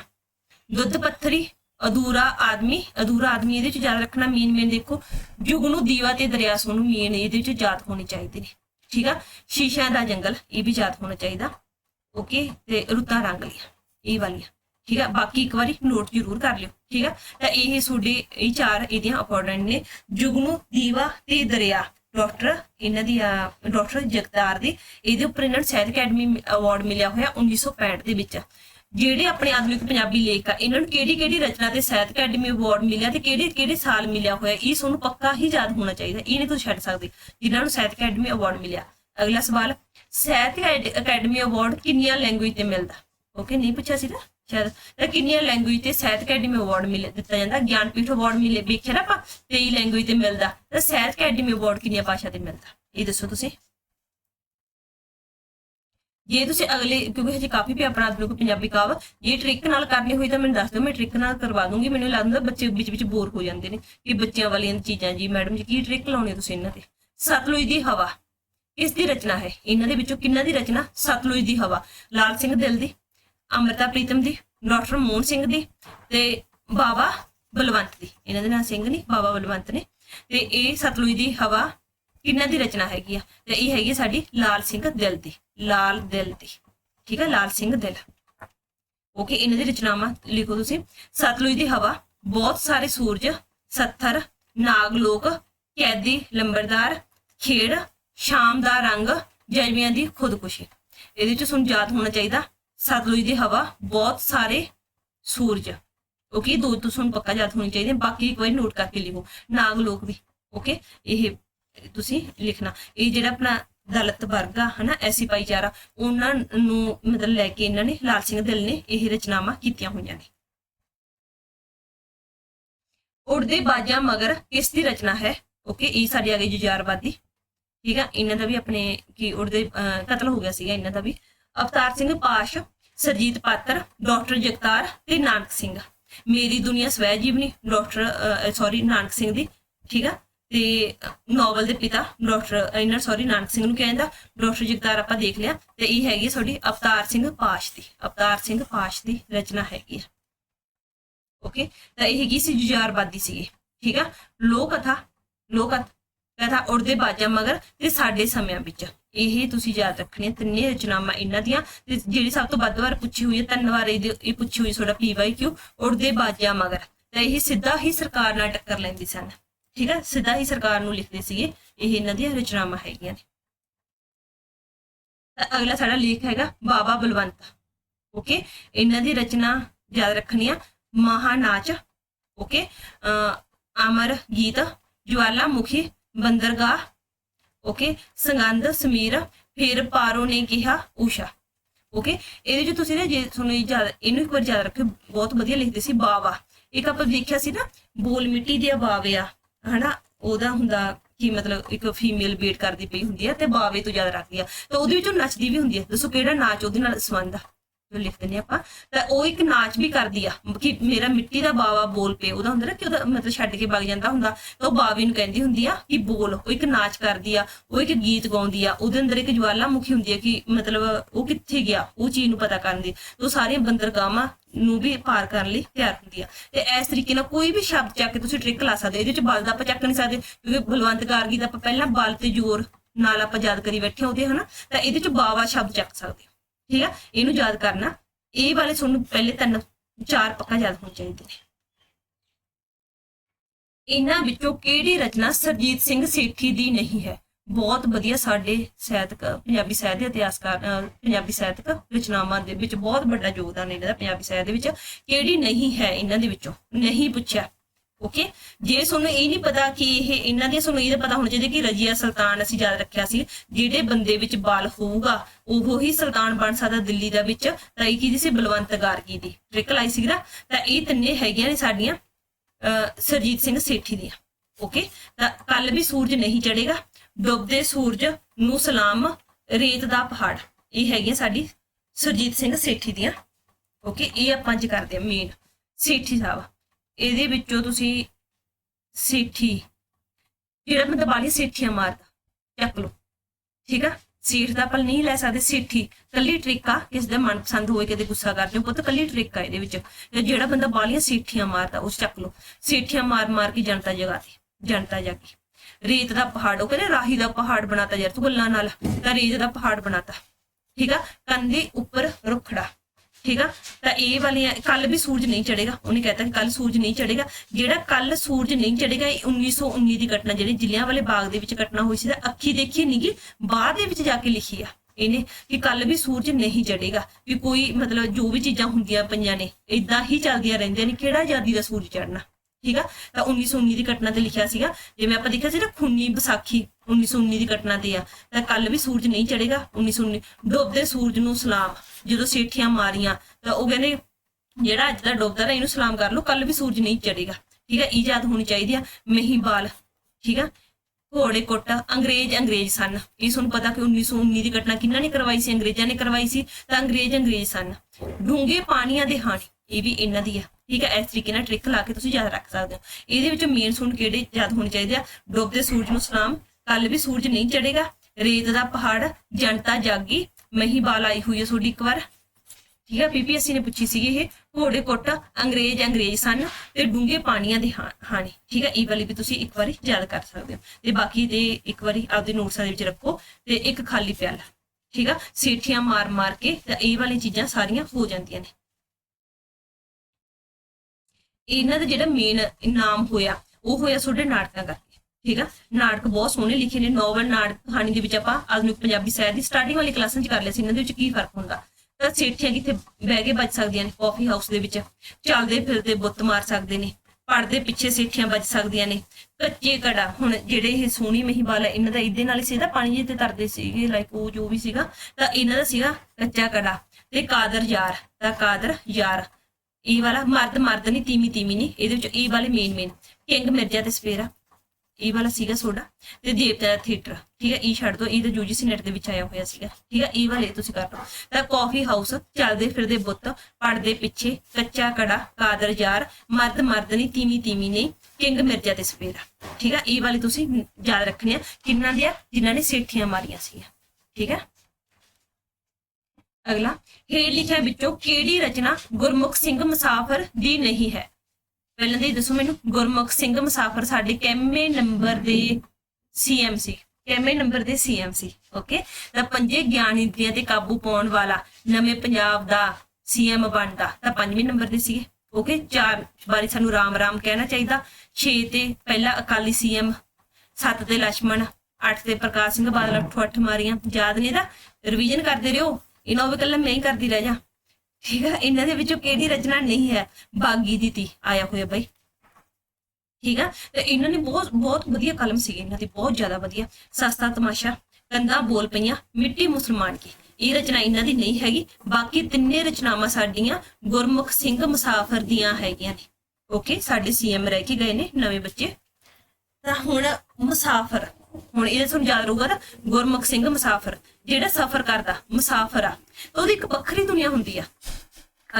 S1: ਦੁੱਧ ਪੱਥਰੀ, ਅਧੂਰਾ ਆਦਮੀ ਅਧੂਰਾ ਆਦਮੀ ਇਹਦੇ ਵਿੱਚ ਯਾਦ ਰੱਖਣਾ ਮੇਨ ਮੇਨ ਦੇਖੋ, ਜੁਗ ਨੂੰ ਦੀਵਾ ਤੇ ਦਰਿਆ ਸੋਨੂੰ ਮੇਨ ਇਹਦੇ ਵਿੱਚ ਯਾਦ ਹੋਣੇ ਚਾਹੀਦੇ ਨੇ, ਠੀਕ ਆ? ਸ਼ੀਸ਼ਿਆਂ ਦਾ ਜੰਗਲ, ਇਹ ਵੀ ਯਾਦ ਹੋਣਾ ਚਾਹੀਦਾ ਓਕੇ ਤੇ ਰੁੱਤਾਂ, ਰੰਗਲੀਆਂ, ਇਹ ਵਾਲੀਆਂ। ਠੀਕ ਹੈ ਬਾਕੀ ਇੱਕ ਵਾਰੀ ਨੋਟ ਜ਼ਰੂਰ ਕਰ ਲਿਓ ਠੀਕ ਆ? ਤਾਂ ਇਹ ਤੁਹਾਡੇ ਇਹ ਚਾਰ ਇਹਦੀਆਂ ਇੰਪੋਰਟੈਂਟ ਨੇ ਜੁਗਨੂ ਦੀਵਾ ਤੇ ਦਰਿਆ। ਡਾਕਟਰ ਇਹਨਾਂ ਦੀ ਅਹ, ਡਾਕਟਰ ਜਗਤਾਰ ਦੀ ਇਹਦੇ ਉੱਪਰ ਇਹਨਾਂ ਨੂੰ ਸਾਹਿਤ ਅਕੈਡਮੀ ਅਵਾਰਡ ਮਿਲਿਆ ਹੋਇਆ 1965 ਦੇ ਵਿੱਚ। ਜਿਹੜੇ ਆਪਣੇ ਆਧੁਨਿਕ ਪੰਜਾਬੀ ਲੇਖ ਆ ਇਹਨਾਂ ਨੂੰ ਕਿਹੜੀ ਕਿਹੜੀ ਰਚਨਾ ਤੇ ਸਾਹਿਤ ਅਕੈਡਮੀ ਅਵਾਰਡ ਮਿਲਿਆ ਤੇ ਕਿਹੜੇ ਕਿਹੜੇ ਸਾਲ ਮਿਲਿਆ ਹੋਇਆ ਇਹ ਤੁਹਾਨੂੰ ਪੱਕਾ ਹੀ ਯਾਦ ਹੋਣਾ ਚਾਹੀਦਾ ਇਹ ਨਹੀਂ ਤੁਸੀਂ ਛੱਡ ਸਕਦੇ ਜਿਨ੍ਹਾਂ ਨੂੰ ਸਾਹਿਤ ਅਕੈਡਮੀ ਅਵਾਰਡ ਮਿਲਿਆ। ਅਗਲਾ ਸਵਾਲ ਸਾਹਿਤ ਅਕੈਡਮੀ ਅਵਾਰਡ ਕਿੰਨੀਆਂ ਲੈਂਗੁਏਜ ਤੇ ਮਿਲਦਾ? ਓਕੇ ਨਹੀਂ ਪੁੱਛਿਆ ਸੀ ਨਾ? ਸ਼ਾਇਦ ਕਿੰਨੀਆਂ ਲੈਂਗੁਏਜ ਤੇ ਸਾਹਿਤ ਅਕੈਡਮੀ ਅਵਾਰਡ ਮਿਲੇ, ਦਿੱਤਾ ਜਾਂਦਾ, ਗਿਆਨਪੀਠ ਅਵਾਰਡ ਮਿਲੇ, ਵੇਖਿਆ ਨਾ ਆਪਾਂ 23 ਲੈਂਗੁਏਜ ਤੇ ਮਿਲਦਾ, ਤਾਂ ਸਾਹਿਤ ਅਕੈਡਮੀ ਅਵਾਰਡ ਕਿੰਨੀਆਂ ਭਾਸ਼ਾ ਤੇ ਮਿਲਦਾ? ਇਹ ਦੱਸੋ ਤੁਸੀਂ। ਜੇ ਤੁਸੀਂ ਅਗਲੇ, ਕਿਉਂਕਿ ਹਜੇ ਕਾਫੀ ਵੀ ਆਪਣਾ ਆਦਮੀ ਕੋ ਪੰਜਾਬੀ ਕਾਵ, ਜੇ ਟ੍ਰਿਕ ਨਾਲ ਕਰਨੀ ਹੋਈ ਤਾਂ ਮੈਨੂੰ ਦੱਸ ਦਿਓ, ਮੈਂ ਟ੍ਰਿਕ ਨਾਲ ਕਰਵਾ ਦੂੰਗੀ, ਮੈਨੂੰ ਲੱਗਦਾ ਬੱਚੇ ਵਿੱਚ ਵਿੱਚ ਬੋਰ ਹੋ ਜਾਂਦੇ ਨੇ, ਕਿ ਬੱਚਿਆਂ ਵਾਲੀਆਂ ਚੀਜ਼ਾਂ ਜੀ, ਮੈਡਮ ਜੀ, ਕੀ ਟ੍ਰਿਕ ਲਾਉਣੀ ਤੁਸੀਂ ਇਹਨਾਂ ਤੇ? ਸਤਲੁਜ ਦੀ ਹਵਾ ਕਿਸ ਦੀ ਰਚਨਾ ਹੈ? ਇਹਨਾਂ ਦੇ ਵਿੱਚੋਂ ਕਿੰਨਾਂ ਦੀ ਰਚਨਾ? ਸਤਲੁਜ ਦੀ ਹਵਾ। ਲਾਲ ਸਿੰਘ ਦਿਲ ਦੀ ਅਮਰਤਾ ਪ੍ਰੀਤਮ ਦੀ, ਡਾਕਟਰ ਮੋਹਨ ਸਿੰਘ ਦੀ ਤੇ ਬਾਬਾ ਬਲਵੰਤ ਦੀ। ਇਹਨਾਂ ਦੇ ਨਾਂ ਸਿੰਘ ਨਹੀਂ ਬਾਬਾ ਬਲਵੰਤ ਨੇ। ਤੇ ਇਹ ਸਤਲੁਜ ਦੀ ਹਵਾ ਇਹਨਾਂ ਦੀ ਰਚਨਾ ਹੈਗੀ ਆ ਤੇ ਇਹ ਹੈਗੀ ਸਾਡੀ ਲਾਲ ਸਿੰਘ ਦਿਲ ਦੀ, ਲਾਲ ਦਿਲ ਦੀ। ਠੀਕ ਹੈ ਲਾਲ ਸਿੰਘ ਦਿਲ। ਓਕੇ, ਇਹਨਾਂ ਦੀ ਰਚਨਾਵਾਂ ਲਿਖੋ ਤੁਸੀਂ। ਸਤਲੁਜ ਦੀ ਹਵਾ, ਬਹੁਤ ਸਾਰੇ ਸੂਰਜ, ਸੱਥਰ, ਨਾਗ ਲੋਕ, ਕੈਦੀ ਲੰਬਰਦਾਰ ਖੇੜ ਸ਼ਾਮ ਦਾ ਰੰਗ ਜਜ਼ਬਿਆਂ ਦੀ ਖੁਦਕੁਸ਼ੀ। ਇਹਦੇ ਚ ਤੁਹਾਨੂੰ ਯਾਦ ਹੋਣਾ ਚਾਹੀਦਾ ਸਤਲੁਜ ਦੀ ਹਵਾ ਬਹੁਤ ਸਾਰੇ ਸੂਰਜ। ਓਕੇ ਦੋ ਤੋਂ ਤੁਹਾਨੂੰ ਪੱਕਾ ਯਾਦ ਹੋਣੀ ਚਾਹੀਦੀ ਬਾਕੀ ਇੱਕ ਵਾਰੀ ਨੋਟ ਕਰਕੇ ਲਿਖੋ। ਨਾਗ ਲੋਕ ਵੀ ਓਕੇ? ਇਹ ਤੁਸੀਂ ਲਿਖਣਾ। ਇਹ ਜਿਹੜਾ ਆਪਣਾ ਦਲਿਤ ਵਰਗ ਆ ਹਨਾ ਐਸੀ ਭਾਈਚਾਰਾ ਉਹਨਾਂ ਨੂੰ ਮਤਲਬ ਲੈ ਕੇ ਇਹਨਾਂ ਨੇ ਲਾਲ ਸਿੰਘ ਦਿਲ ਨੇ ਇਹ ਰਚਨਾਵਾਂ ਕੀਤੀਆਂ ਹੋਈਆਂ ਨੇ। ਉੜਦੇ ਬਾਜਾਂ ਮਗਰ ਕਿਸ ਦੀ ਰਚਨਾ ਹੈ? ਓਕੇ ਇਹ ਸਾਡੇ ਆ ਗਈ ਜੁਝਾਰਵਾਦੀ। ਠੀਕ ਆ? ਇਹਨਾਂ ਦਾ ਵੀ ਆਪਣੇ ਕੀ ਉੜਦੇ ਅਹ, ਕਤਲ ਹੋ ਗਿਆ ਸੀਗਾ ਇਹਨਾਂ ਦਾ ਵੀ। ਅਵਤਾਰ ਸਿੰਘ ਪਾਸ਼, ਸਰਜੀਤ ਪਾਤਰ, ਡਾਕਟਰ ਜਗਤਾਰ ਤੇ ਨਾਨਕ ਸਿੰਘ। ਮੇਰੀ ਦੁਨੀਆ ਸਵੈ ਜੀਵਨੀ, ਡਾਕਟਰ ਸੌਰੀ ਨਾਨਕ ਸਿੰਘ ਦੀ, ਠੀਕ ਆ? ਤੇ ਨੋਵਲ ਦੇ ਪਿਤਾ, ਡਾਕਟਰ, ਇਹਨਾਂ ਸੌਰੀ ਨਾਨਕ ਸਿੰਘ ਨੂੰ ਕਹਿੰਦਾ, ਡਾਕਟਰ ਜਗਤਾਰ ਆਪਾਂ ਦੇਖ ਲਿਆ, ਤੇ ਇਹ ਹੈਗੀ ਆ ਤੁਹਾਡੀ ਅਵਤਾਰ ਸਿੰਘ ਪਾਸ਼ ਦੀ, ਅਵਤਾਰ ਸਿੰਘ ਪਾਸ਼ ਦੀ ਰਚਨਾ ਹੈਗੀ ਆ। ਓਕੇ ਤਾਂ ਇਹ ਹੈਗੀ ਸੀ? ਜੁਝਾਰਵਾਦੀ ਸੀਗੇ। ਠੀਕ ਆ? ਲੋਕ ਕਥਾ ਲੋਕ ਕਥਾ ਉੜਦੇ ਬਾਜਾਂ ਮਗਰ ਤੇ ਸਾਡੇ ਸਮਿਆਂ ਵਿੱਚ। ਇਹ ਤੁਸੀਂ ਯਾਦ ਰੱਖਣੀ ਤਿੰਨੇ ਰਚਨਾਵਾਂ ਇਹਨਾਂ ਦੀਆਂ। ਤੇ ਜਿਹੜੀ ਸਭ ਤੋਂ ਵੱਧ ਵਾਰ ਪੁੱਛੀ ਹੋਈ ਹੈ ਤਿੰਨ ਵਾਰ ਇਹ ਪੁੱਛੀ ਹੋਈ ਤੁਹਾਡਾ ਪੀਵਾਈ ਉੜਦੇ ਬਾਜਾਂ ਮਗਰ। ਤਾਂ ਇਹ ਸਿੱਧਾ ਹੀ ਸਰਕਾਰ ਨਾਲ ਟੱਕਰ ਲੈਂਦੀ ਸਨ। ਠੀਕ ਹੈ, ਸਿੱਧਾ ਹੀ ਸਰਕਾਰ ਨੂੰ ਲਿਖਦੇ ਸੀਗੇ, ਇਹ ਇਹਨਾਂ ਦੀਆਂ ਰਚਨਾਵਾਂ ਹੈਗੀਆਂ ਨੇ। ਤਾਂ ਅਗਲਾ ਸਾਡਾ ਲੇਖ ਹੈਗਾ, ਬਾਬਾ ਬਲਵੰਤ। ਓਕੇ ਇਹਨਾਂ ਦੀ ਰਚਨਾ ਯਾਦ ਰੱਖਣੀ ਆ, ਮਹਾਨਾਚ। ਓਕੇ ਅਮਰ ਗੀਤ, ਜਵਾਲਾਮੁਖੀ ਬੰਦਰਗਾਹ। ਓਕੇ ਸੰਗੰਧ, ਸਮੀਰ, ਫਿਰ ਪਾਰੋ ਨੇ ਕਿਹਾ, ਊਸ਼ਾ। ਓਕੇ ਇਹਦੇ ਚ ਤੁਸੀਂ ਨਾ ਜੇ ਤੁਹਾਨੂੰ ਇਹ ਯਾਦ ਇਹਨੂੰ ਇੱਕ ਵਾਰ ਯਾਦ ਰੱਖਿਓ, ਬਹੁਤ ਵਧੀਆ ਲਿਖਦੇ ਸੀ ਬਾਵਾ। ਇੱਕ ਆਪਾਂ ਦੇਖਿਆ ਸੀ ਨਾ, ਬੋਲ ਮਿੱਟੀ ਦੇ ਬਾਵੇ ਆ, ਹਨਾ? ਉਹਦਾ ਹੁੰਦਾ ਕੀ ਮਤਲਬ ਇੱਕ ਫੀਮੇਲ ਵੇਟ ਕਰਦੀ ਪਈ ਹੁੰਦੀ ਆ ਤੇ ਬਾਵੇ ਤੋਂ ਯਾਦ ਰੱਖਦੀ ਆ। ਤਾਂ ਉਹਦੇ ਵਿੱਚੋਂ ਨੱਚਦੀ ਵੀ ਹੁੰਦੀ ਆ। ਦੱਸੋ ਕਿਹੜਾ ਨਾਚ ਉਹਦੇ ਨਾਲ ਸੰਬੰਧ ਆ? ਲਿਖ ਦਿੰਦੇ ਆਪਾਂ, ਤਾਂ ਉਹ ਇੱਕ ਨਾਚ ਵੀ ਕਰਦੀ ਆ। ਕਿ ਮੇਰਾ ਮਿੱਟੀ ਦਾ ਬਾਵਾ ਬੋਲ ਪੇ ਉਹਦਾ ਹੁੰਦਾ ਨਾ ਕਿ ਉਹਦਾ ਮਤਲਬ ਛੱਡ ਕੇ ਵਗ ਜਾਂਦਾ ਹੁੰਦਾ, ਤਾਂ ਉਹ ਬਾਵੇ ਨੂੰ ਕਹਿੰਦੀ ਹੁੰਦੀ ਆ ਕਿ ਬੋਲ, ਉਹ ਇੱਕ ਨਾਚ ਕਰਦੀ ਆ, ਉਹ ਇੱਕ ਗੀਤ ਗਾਉਂਦੀ ਆ, ਉਹਦੇ ਅੰਦਰ ਇੱਕ ਜਵਾਲਾਮੁਖੀ ਹੁੰਦੀ ਆ ਕਿ ਮਤਲਬ ਉਹ ਕਿੱਥੇ ਗਿਆ, ਉਹ ਚੀਜ਼ ਨੂੰ ਪਤਾ ਕਰਨ ਦੀ। ਉਹ ਸਾਰੀਆਂ ਬੰਦਰਗਾਹਾਂ ਨੂੰ ਵੀ ਪਾਰ ਕਰਨ ਲਈ ਤਿਆਰ ਹੁੰਦੀ ਆ। ਤੇ ਇਸ ਤਰੀਕੇ ਨਾਲ ਕੋਈ ਵੀ ਸ਼ਬਦ ਚੱਕ ਕੇ ਤੁਸੀਂ ਟ੍ਰਿਕ ਲਾ ਸਕਦੇ ਹੋ। ਇਹਦੇ ਚ ਬਲ ਦਾ ਆਪਾਂ ਚੱਕ ਨਹੀਂ ਸਕਦੇ, ਕਿਉਂਕਿ ਬਲਵੰਤ ਗਾਰਗੀ ਦਾ ਆਪਾਂ ਪਹਿਲਾਂ ਬਲ ਤੇ ਜ਼ੋਰ ਨਾਲ ਆਪਾਂ ਯਾਦ ਕਰੀ ਬੈਠੇ ਉਹਦੇ ਹਨਾ? ਤਾਂ ਇਹਦੇ ਚ ਬਾਵਾ ਸ਼ਬਦ ਚੱਕ ਸਕਦੇ ਠੀਕ ਆ? ਇਹਨੂੰ ਯਾਦ ਕਰਨਾ। ਇਹ ਵਾਲੇ ਤੁਹਾਨੂੰ ਪਹਿਲੇ ਤਿੰਨ ਚਾਰ ਪੱਕਾ ਯਾਦ ਹੋਣੇ ਚਾਹੀਦੇ। ਨੇ ਇਹਨਾਂ ਵਿੱਚੋਂ ਕਿਹੜੀ ਰਚਨਾ ਸਰਜੀਤ ਸਿੰਘ ਸੇਠੀ ਦੀ ਨਹੀਂ ਹੈ? ਬਹੁਤ ਵਧੀਆ ਸਾਡੇ ਸਾਹਿਤਕ ਪੰਜਾਬੀ ਸਾਹਿਤ ਦੇ ਇਤਿਹਾਸਕਾਰ ਅਹ, ਪੰਜਾਬੀ ਸਾਹਿਤਕ ਰਚਨਾਵਾਂ ਦੇ ਵਿੱਚ ਬਹੁਤ ਵੱਡਾ ਯੋਗਦਾਨ ਇਹਨਾਂ ਦਾ ਪੰਜਾਬੀ ਸਾਹਿਤ ਦੇ ਵਿੱਚ। ਕਿਹੜੀ ਨਹੀਂ ਹੈ ਇਹਨਾਂ ਦੇ ਵਿੱਚੋਂ? ਨਹੀਂ ਪੁੱਛਿਆ। ਓਕੇ ਜੇ ਤੁਹਾਨੂੰ ਇਹ ਨਹੀਂ ਪਤਾ ਕਿ ਇਹ ਇਹਨਾਂ ਦੀ ਤੁਹਾਨੂੰ ਇਹ ਪਤਾ ਹੋਣਾ ਚਾਹੀਦਾ ਕਿ ਰਜੀਆ ਸੁਲਤਾਨ ਅਸੀਂ ਯਾਦ ਰੱਖਿਆ ਸੀ, ਜਿਹੜੇ ਬੰਦੇ ਵਿੱਚ ਬਾਲ ਹੋਊਗਾ, ਉਹ ਹੀ ਸੁਲਤਾਨ ਬਣ ਸਕਦਾ ਦਿੱਲੀ ਦਾ ਵਿੱਚ, ਤਾਂ ਇਹ ਕੀ ਸੀ, ਬਲਵੰਤ ਗਾਰਗੀ ਦੀ ਟ੍ਰਿਕ ਲਾਈ ਸੀ ਤਾਂ ਇਹ ਤਿੰਨੇ ਹੈਗੀਆਂ ਨੇ ਸਾਡੀਆਂ, ਅਹ, ਸਰਜੀਤ ਸਿੰਘ ਸੇਠੀ ਦੀਆਂ। ਓਕੇ ਤਾਂ ਕੱਲ ਵੀ ਸੂਰਜ ਨਹੀਂ ਚੜੇਗਾ ਡੁੱਬਦੇ ਸੂਰਜ ਨੂੰ ਸਲਾਮ ਰੇਤ ਦਾ ਪਹਾੜ, ਇਹ ਹੈਗੀਆਂ ਸਾਡੀ ਸਰਜੀਤ ਸਿੰਘ ਸੇਠੀ ਦੀਆਂ। ਓਕੇ ਇਹ ਆਪਾਂ ਅੱਜ ਕਰਦੇ ਹਾਂ ਮੇਨ ਸੇਠੀ ਸਾਹਿਬ। ਇਹਦੇ ਵਿੱਚੋਂ ਤੁਸੀਂ ਸੀਠੀ, ਜਿਹੜਾ ਮਤਲਬ ਵਾਲੀ ਸੇਠੀਆਂ ਮਾਰਦਾ, ਚੱਕ ਲਓ, ਠੀਕ ਆ? ਸੀਠ ਦਾ ਪਲ ਨਹੀਂ ਲੈ ਸਕਦੇ, ਸੇਠੀ। ਕੱਲੀ ਟ੍ਰਿਕ ਆ ਕਿਸ ਦਾ ਮਨਪਸੰਦ ਹੋਏ ਕਿਤੇ ਗੁੱਸਾ ਕਰਦੇ ਹੋ, ਪੁੱਤ ਕੱਲੀ ਟ੍ਰਿਕ ਆ ਇਹਦੇ ਵਿੱਚ। ਤੇ ਜਿਹੜਾ ਬੰਦਾ ਬਾਲੀਆਂ ਸੀਠੀਆਂ ਮਾਰਦਾ, ਉਸ ਚੱਕ ਲਓ। ਸੇਠੀਆਂ ਮਾਰ ਮਾਰ ਕੇ ਜਨਤਾ ਜਗਾਤੀ ਜਨਤਾ ਜਾਗੀ। ਰੀਤ ਦਾ ਪਹਾੜ, ਉਹ ਕਹਿੰਦੇ ਰਾਹੀ ਦਾ ਪਹਾੜ ਬਣਾਤਾ ਯਾਰ, ਤੂੰ ਗੱਲਾਂ ਨਾਲ, ਤਾਂ ਰੀਤ ਦਾ ਪਹਾੜ ਬਣਾਤਾ, ਠੀਕ ਆ? ਕੰਦੇ ਉੱਪਰ ਰੁਖੜਾ। ਠੀਕ ਆ? ਤਾਂ ਇਹ ਵਾਲੀਆਂ ਕੱਲ ਵੀ ਸੂਰਜ ਨਹੀਂ ਚੜੇਗਾ ਉਹਨੇ ਕਹਿਤਾ ਕਿ ਕੱਲ ਸੂਰਜ ਨਹੀਂ ਚੜੇਗਾ ਜਿਹੜਾ ਕੱਲ ਸੂਰਜ ਨਹੀਂ ਚੜੇਗਾ ਇਹ 1919 ਦੀ ਘਟਨਾ, ਜਿਹੜੀ ਜ਼ਿਲ੍ਹਿਆਂ ਵਾਲੇ ਬਾਗ ਦੇ ਵਿੱਚ ਘਟਨਾ ਹੋਈ ਸੀ, ਤਾਂ ਅੱਖੀ ਦੇਖੀ ਨਹੀਂਗੀ ਬਾਅਦ ਦੇ ਵਿੱਚ ਜਾ ਕੇ ਲਿਖੀ ਆ ਇਹਨੇ ਕਿ ਕੱਲ ਵੀ ਸੂਰਜ ਨਹੀਂ ਚੜੇਗਾ ਵੀ ਕੋਈ ਮਤਲਬ ਜੋ ਵੀ ਚੀਜ਼ਾਂ ਹੁੰਦੀਆਂ ਪਈਆਂ ਨੇ ਇਦਾਂ ਹੀ ਚੱਲਦੀਆਂ ਰਹਿੰਦੀਆਂ ਨੇ, ਕਿਹੜਾ ਆਜ਼ਾਦੀ ਦਾ ਸੂਰਜ ਚੜਨਾ ਠੀਕ ਆ? ਤਾਂ 1919 ਦੀ ਘਟਨਾ ਤੇ ਲਿਖਿਆ ਸੀਗਾ, ਜਿਵੇਂ ਆਪਾਂ ਦੇਖਿਆ ਸੀ ਨਾ ਖੂਨੀ ਵਿਸਾਖੀ 1919 ਦੀ ਘਟਨਾ ਤੇ ਆ, ਤਾਂ ਕੱਲ ਵੀ ਸੂਰਜ ਨਹੀਂ ਚੜੇਗਾ 1919 ਡੁੱਬਦੇ ਸੂਰਜ ਨੂੰ ਸਲਾਮ। ਜਦੋਂ ਸੇਠੀਆਂ ਮਾਰੀਆਂ, ਤਾਂ ਉਹ ਕਹਿੰਦੇ, ਜਿਹੜਾ ਅੱਜ ਦਾ ਡੁੱਬਦਾ ਰਿਹਾ ਇਹਨੂੰ ਸਲਾਮ ਕਰ ਲਓ ਕੱਲ ਵੀ ਸੂਰਜ ਨਹੀਂ ਚੜੇਗਾ ਠੀਕ ਹੈ ਇਹ ਯਾਦ ਹੋਣੀ ਚਾਹੀਦੀ ਆ ਮਹੀਬਾਲ ਠੀਕ ਆ, ਘੋੜੇ ਕੁੱਟ, ਅੰਗਰੇਜ਼ ਅੰਗਰੇਜ਼ ਸਨ। ਇਹ ਤੁਹਾਨੂੰ ਪਤਾ ਕਿ 1919 ਦੀ ਘਟਨਾ ਕਿਹਨਾਂ ਨੇ ਕਰਵਾਈ ਸੀ? ਅੰਗਰੇਜ਼ਾਂ ਨੇ ਕਰਵਾਈ ਸੀ, ਤਾਂ ਅੰਗਰੇਜ਼ ਅੰਗਰੇਜ਼ ਸਨ। ਡੂੰਘੇ ਪਾਣੀਆਂ ਦੇ ਹਾਣੀ, ਇਹ ਵੀ ਇਹਨਾਂ ਦੀ ਆ। ਠੀਕ ਹੈ ਇਸ ਤਰੀਕੇ ਨਾਲ ਟ੍ਰਿਕ ਲਾ ਕੇ ਤੁਸੀਂ ਯਾਦ ਰੱਖ ਸਕਦੇ ਹੋ। ਇਹਦੇ ਵਿੱਚ ਮੇਨ ਸੁਣ ਕਿਹੜੇ ਯਾਦ ਹੋਣੇ ਚਾਹੀਦੇ ਆ? ਡੁੱਬਦੇ ਸੂਰਜ ਨੂੰ ਸਲਾਮ ਕੱਲ ਵੀ ਸੂਰਜ ਨਹੀਂ ਚੜੇਗਾ ਰੇਤ ਦਾ ਪਹਾੜ, ਜਨਤਾ ਜਾਗੀ ਮਹੀਬਾਲ ਆਈ ਹੋਈ ਹੈ ਤੁਹਾਡੀ ਇੱਕ ਵਾਰ। ਠੀਕ ਹੈ ਪੀਪੀਐਸਸੀ ਨੇ ਪੁੱਛੀ ਸੀਗੀ ਇਹ ਘੋੜੇ ਕੁੱਟ ਅੰਗਰੇਜ਼ ਅੰਗਰੇਜ਼ ਸਨ ਤੇ ਡੂੰਘੇ ਪਾਣੀਆਂ ਦੇ ਹਾਣੀ। ਠੀਕ ਹੈ ਇਹ ਵਾਲੀ ਵੀ ਤੁਸੀਂ ਇੱਕ ਵਾਰੀ ਯਾਦ ਕਰ ਸਕਦੇ ਹੋ। ਤੇ ਬਾਕੀ ਤੇ ਇੱਕ ਵਾਰੀ ਆਪਦੇ ਨੋਟਸਾਂ ਦੇ ਵਿੱਚ ਰੱਖੋ ਤੇ ਇੱਕ ਖਾਲੀ ਪਿਆਲਾ। ਠੀਕ ਆ, ਸੇਠੀਆਂ ਮਾਰ ਮਾਰ ਕੇ ਤਾਂ ਇਹ ਵਾਲੀਆਂ ਚੀਜ਼ਾਂ ਸਾਰੀਆਂ ਹੋ ਜਾਂਦੀਆਂ ਨੇ। ਇਹਨਾਂ ਦਾ ਜਿਹੜਾ ਮੇਨ ਇਨਾਮ ਹੋਇਆ, ਉਹ ਹੋਇਆ ਤੁਹਾਡੇ ਨਾਟਕਾਂ ਕਰਕੇ। ਠੀਕ ਆ? ਨਾਟਕ ਬਹੁਤ ਸੋਹਣੇ ਲਿਖੇ ਨੇ ਨੋਵਲ ਨਾਟਕ, ਕਹਾਣੀ ਦੇ ਵਿੱਚ ਆਪਾਂ ਆਧੁਨਿਕ ਪੰਜਾਬੀ ਸਾਹਿਤ ਦੀ ਸਟਾਰਟਿੰਗ ਵਾਲੀ ਕਲਾਸਾਂ 'ਚ ਕਰ ਲਿਆ ਸੀ, ਇਹਨਾਂ ਦੇ ਵਿੱਚ ਕੀ ਫ਼ਰਕ ਹੁੰਦਾ? ਤਾਂ ਸੇਠੀਆਂ ਕਿੱਥੇ ਬਹਿ ਕੇ ਬਚ ਸਕਦੀਆਂ ਨੇ ਕਾਫੀ ਹਾਊਸ ਦੇ ਵਿੱਚ, ਚੱਲਦੇ ਫਿਰਦੇ ਬੁੱਤ ਮਾਰ ਸਕਦੇ ਨੇ ਪੜਦੇ ਪਿੱਛੇ ਸੇਠੀਆਂ ਬਚ ਸਕਦੀਆਂ ਨੇ, ਕੱਚੇ ਕੜਾ ਹੁਣ ਜਿਹੜੇ ਇਹ ਸੋਹਣੀ ਮਹੀਵਾਲ ਹੈ ਇਹਨਾਂ ਦਾ ਇਹਦੇ ਨਾਲ ਹੀ ਸੀ, ਇਹਦਾ ਪਾਣੀ ਜਿੱਤੇ ਤਰਦੇ ਸੀਗੇ ਲਾਈਕ ਉਹ ਜੋ ਵੀ ਸੀਗਾ, ਤਾਂ ਇਹਨਾਂ ਦਾ ਸੀਗਾ ਕੱਚਾ ਕੜਾ ਤੇ ਕਾਦਰ ਯਾਰ, ਤਾਂ ਕਾਦਰ ਯਾਰ, ਇਹ ਵਾਲਾ ਮਰਦ ਮਰਦ ਨਹੀਂ ਤੀਮੀ ਤੀਮੀ ਨਹੀਂ ਇਹਦੇ ਵਿੱਚ ਇਹ ਵਾਲੇ ਮੇਨ ਮੇਨ ਕਿੰਗ ਮਿਰਜ਼ਾ ਤੇ ਸਪੇਰਾ ਇਹ ਵਾਲਾ ਸੀਗਾ ਸੋਡਾ ਤੇ ਦੇਵਤਾ ਦਾ ਥੀਏਟਰ ਠੀਕ ਹੈ, ਇਹ ਛੱਡ ਦੋ, ਇਹ ਤਾਂ ਯੂਜੀਸੀ ਨੈਟ ਦੇ ਵਿੱਚ ਆਇਆ ਹੋਇਆ ਸੀਗਾ, ਠੀਕ ਹੈ, ਇਹ ਵਾਲੇ ਤੁਸੀਂ ਕਰ ਲਓ। ਤਾਂ ਕਾਫੀ ਹਾਊਸ ਚੱਲਦੇ ਫਿਰਦੇ ਬੁੱਤ ਪੜਦੇ ਪਿੱਛੇ, ਕੱਚਾ ਕੜਾ, ਕਾਦਰ ਯਾਰ, ਮਰਦ ਮਰਦ ਨਹੀਂ, ਤੀਵੀਂ ਤੀਵੀਂ ਨਹੀਂ, ਕਿੰਗ ਮਿਰਜ਼ਾ ਤੇ ਸਪੇਰਾ ਠੀਕ ਹੈ, ਇਹ ਵਾਲੇ ਤੁਸੀਂ ਯਾਦ ਰੱਖਣੇ ਆ, ਕਿੰਨਾਂ ਦੇ ਆ, ਜਿਨ੍ਹਾਂ ਨੇ ਸੇਠੀਆਂ ਮਾਰੀਆਂ ਸੀ ਠੀਕ ਹੈ। ਅਗਲਾ, ਹੇਠ ਲਿਖਿਆ ਵਿੱਚੋਂ ਕਿਹੜੀ ਰਚਨਾ ਗੁਰਮੁਖ ਸਿੰਘ ਮੁਸਾਫਰ ਦੀ ਨਹੀਂ ਹੈ? ਪਹਿਲਾਂ ਦੇ, ਦੱਸੋ ਮੈਨੂੰ, ਗੁਰਮੁਖ ਸਿੰਘ ਮੁਸਾਫ਼ਰ ਸਾਡੇ ਕੈਮੇ ਨੰਬਰ ਦੇ ਸੀਐਮ ਕੈਮੇ ਨੰਬਰ ਦੇ ਸੀਐਮ ਓਕੇ ਤਾਂ ਪੰਜੇ ਗਿਆਨ ਇੰਦਰੀਆਂ ਤੇ ਕਾਬੂ ਪਾਉਣ ਵਾਲਾ ਨਵੇਂ ਪੰਜਾਬ ਦਾ ਸੀਐਮ ਬਣਦਾ, ਤਾਂ ਪੰਜਵੇਂ ਨੰਬਰ ਦੇ ਸੀਗੇ ਓਕੇ ਚਾਰ ਬਾਰੇ ਸਾਨੂੰ ਰਾਮ ਰਾਮ ਕਹਿਣਾ ਚਾਹੀਦਾ 6 ਤੇ ਪਹਿਲਾ ਅਕਾਲੀ ਸੀਐਮ 7 ਤੇ ਲక్ష్ਮਣ 8 ਤੇ ਪ੍ਰਕਾਸ਼ ਸਿੰਘ ਬਾਦਲ 8 8 ਮਾਰੀਆਂ, ਯਾਦ ਨਹੀਂ ਦਾ ਰਿਵੀਜ਼ਨ ਕਰਦੇ ਰਹੋ, ਇਹਨਾਂ ਉਹ ਵੀ ਕੱਲਾ ਮੈਂ ਹੀ ਕਰਦੀ ਰਹਿ ਜਾ। ਠੀਕ ਹੈ ਇਹਨਾਂ ਦੇ ਵਿੱਚੋਂ ਕਿਹੜੀ ਰਚਨਾ ਨਹੀਂ ਹੈ? ਬਾਗੀ ਦੀ ਤੀ ਆਇਆ ਹੋਇਆ ਬਾਈ। ਠੀਕ ਆ, ਤੇ ਇਹਨਾਂ ਨੇ ਬਹੁਤ ਬਹੁਤ ਵਧੀਆ ਕਲਮ ਸੀ ਇਹਨਾਂ ਦੀ, ਬਹੁਤ ਜ਼ਿਆਦਾ ਵਧੀਆ। ਸਸਤਾ ਤਮਾਸ਼ਾ, ਕੰਦਾ ਬੋਲ ਪਈਆਂ, ਮਿੱਟੀ ਮੁਸਲਮਾਨ ਕੀ। ਇਹ ਰਚਨਾ ਇਹਨਾਂ ਦੀ ਨਹੀਂ ਹੈਗੀ, ਬਾਕੀ ਤਿੰਨੇ ਰਚਨਾਵਾਂ ਸਾਡੀਆਂ ਗੁਰਮੁਖ ਸਿੰਘ ਮੁਸਾਫਰ ਦੀਆਂ ਹੈਗੀਆਂ ਨੇ। ਓਕੇ ਸਾਡੇ ਸੀਐਮ ਰਹਿ ਕੇ ਗਏ ਨੇ ਨਵੇਂ ਬੱਚੇ। ਤਾਂ ਹੁਣ ਮੁਸਾਫਰ ਹੁਣ ਇਹ ਤੁਹਾਨੂੰ ਯਾਦ ਰਹੂਗਾ ਨਾ, ਗੁਰਮੁਖ ਸਿੰਘ ਮੁਸਾਫਰ, ਜਿਹੜਾ ਸਫ਼ਰ ਕਰਦਾ, ਮੁਸਾਫਰ ਆ। ਤਾਂ ਉਹਦੀ ਇੱਕ ਵੱਖਰੀ ਦੁਨੀਆ ਹੁੰਦੀ ਆ।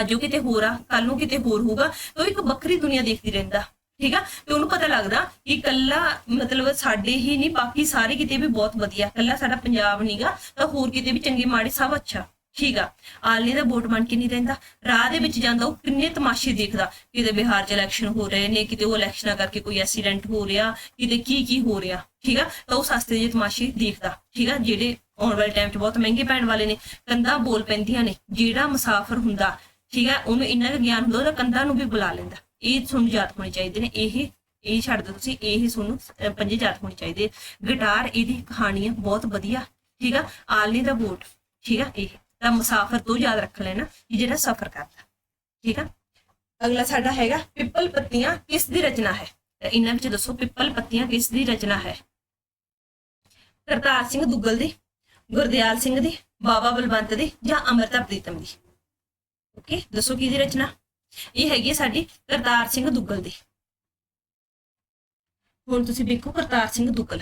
S1: ਅੱਜ ਉਹ ਕਿਤੇ ਹੋਰ ਆ ਕੱਲ ਨੂੰ ਕਿਤੇ ਹੋਰ ਹੋਊਗਾ, ਤਾਂ ਉਹ ਇੱਕ ਵੱਖਰੀ ਦੁਨੀਆ ਦੇਖਦੀ ਰਹਿੰਦਾ, ਠੀਕ ਆ? ਤੇ ਉਹਨੂੰ ਪਤਾ ਲੱਗਦਾ ਕਿ ਕੱਲਾ ਮਤਲਬ ਸਾਡੇ ਹੀ ਨਹੀਂ, ਬਾਕੀ ਸਾਰੇ ਕਿਤੇ ਵੀ ਬਹੁਤ ਵਧੀਆ। ਕੱਲਾ ਸਾਡਾ ਪੰਜਾਬ ਨਹੀਂਗਾ ਤਾਂ ਹੋਰ ਕਿਤੇ ਵੀ ਚੰਗੇ ਮਾੜੇ ਸਭ ਅੱਛਾ। ਠੀਕ ਆ। ਆਲਨੇ ਦਾ ਵੋਟ ਬਣ ਕੇ ਨਹੀਂ ਰਹਿੰਦਾ। ਰਾਹ ਦੇ ਵਿੱਚ ਜਾਂਦਾ ਉਹ ਕਿੰਨੇ ਤਮਾਸ਼ੇ ਦੇਖਦਾ। ਕਿਤੇ ਬਿਹਾਰ 'ਚ ਇਲੈਕਸ਼ਨ ਹੋ ਰਹੇ ਨੇ ਕਿਤੇ ਉਹ ਇਲੈਕਸ਼ਨਾਂ ਕਰਕੇ ਕੋਈ ਐਕਸੀਡੈਂਟ ਹੋ ਰਿਹਾ ਕਿਤੇ ਕੀ ਕੀ ਹੋ ਰਿਹਾ ਠੀਕ ਆ? ਤਾਂ ਉਹ ਸਸਤੇ ਜਿਹੇ ਤਮਾਸ਼ੇ ਦੇਖਦਾ ਠੀਕ ਆ? ਜਿਹੜੇ ਆਉਣ ਵਾਲੇ ਟਾਈਮ 'ਚ ਬਹੁਤ ਮਹਿੰਗੇ ਪੈਣ ਵਾਲੇ ਨੇ ਕੰਧਾਂ ਬੋਲ ਪੈਂਦੀਆਂ ਨੇ ਜਿਹੜਾ ਮੁਸਾਫਰ ਹੁੰਦਾ ਠੀਕ ਆ? ਉਹਨੂੰ ਇੰਨਾ ਕੁ ਗਿਆਨ ਹੁੰਦਾ ਉਹਦਾ ਕੰਧਾਂ ਨੂੰ ਵੀ ਬੁਲਾ ਲੈਂਦਾ। ਇਹ ਤੁਹਾਨੂੰ ਯਾਦ ਹੋਣੇ ਚਾਹੀਦੇ ਨੇ ਇਹ ਇਹ ਛੱਡ ਦਿਓ ਤੁਸੀਂ ਇਹ ਤੁਹਾਨੂੰ ਅਹ, ਪੰਜੇ ਯਾਦ ਹੋਣੇ ਚਾਹੀਦੇ। ਗਿਟਾਰ ਇਹਦੀ ਕਹਾਣੀ ਆ ਬਹੁਤ ਵਧੀਆ ਠੀਕ ਆ? ਆਲਨੇ ਦਾ ਵੋਟ ਠੀਕ ਆ? ਇਹ। ਤਾਂ ਮੁਸਾਫਰ ਤੋਂ ਯਾਦ ਰੱਖ ਲੈਣਾ ਕਿ ਜਿਹੜਾ ਸਫ਼ਰ ਕਰਦਾ ਠੀਕ ਆ? ਅਗਲਾ ਸਾਡਾ ਹੈਗਾ ਪਿੱਪਲ ਪੱਤੀਆਂ ਕਿਸ ਦੀ ਰਚਨਾ ਹੈ? ਤਾਂ ਇਹਨਾਂ ਵਿੱਚ ਦੱਸੋ ਪਿੱਪਲ ਪੱਤੀਆਂ ਕਿਸ ਦੀ ਰਚਨਾ ਹੈ? ਕਰਤਾਰ ਸਿੰਘ ਦੁੱਗਲ ਦੀ, ਗੁਰਦਿਆਲ ਸਿੰਘ ਦੀ, ਬਾਬਾ ਬਲਵੰਤ ਦੀ ਜਾਂ ਅਮਰਤਾ ਪ੍ਰੀਤਮ ਦੀ? ਓਕੇ ਦੱਸੋ ਕਿਹਦੀ ਰਚਨਾ? ਇਹ ਹੈਗੀ ਹੈ ਸਾਡੀ ਕਰਤਾਰ ਸਿੰਘ ਦੁੱਗਲ ਦੀ। ਹੁਣ ਤੁਸੀਂ ਵੇਖੋ ਕਰਤਾਰ ਸਿੰਘ ਦੁੱਗਲ।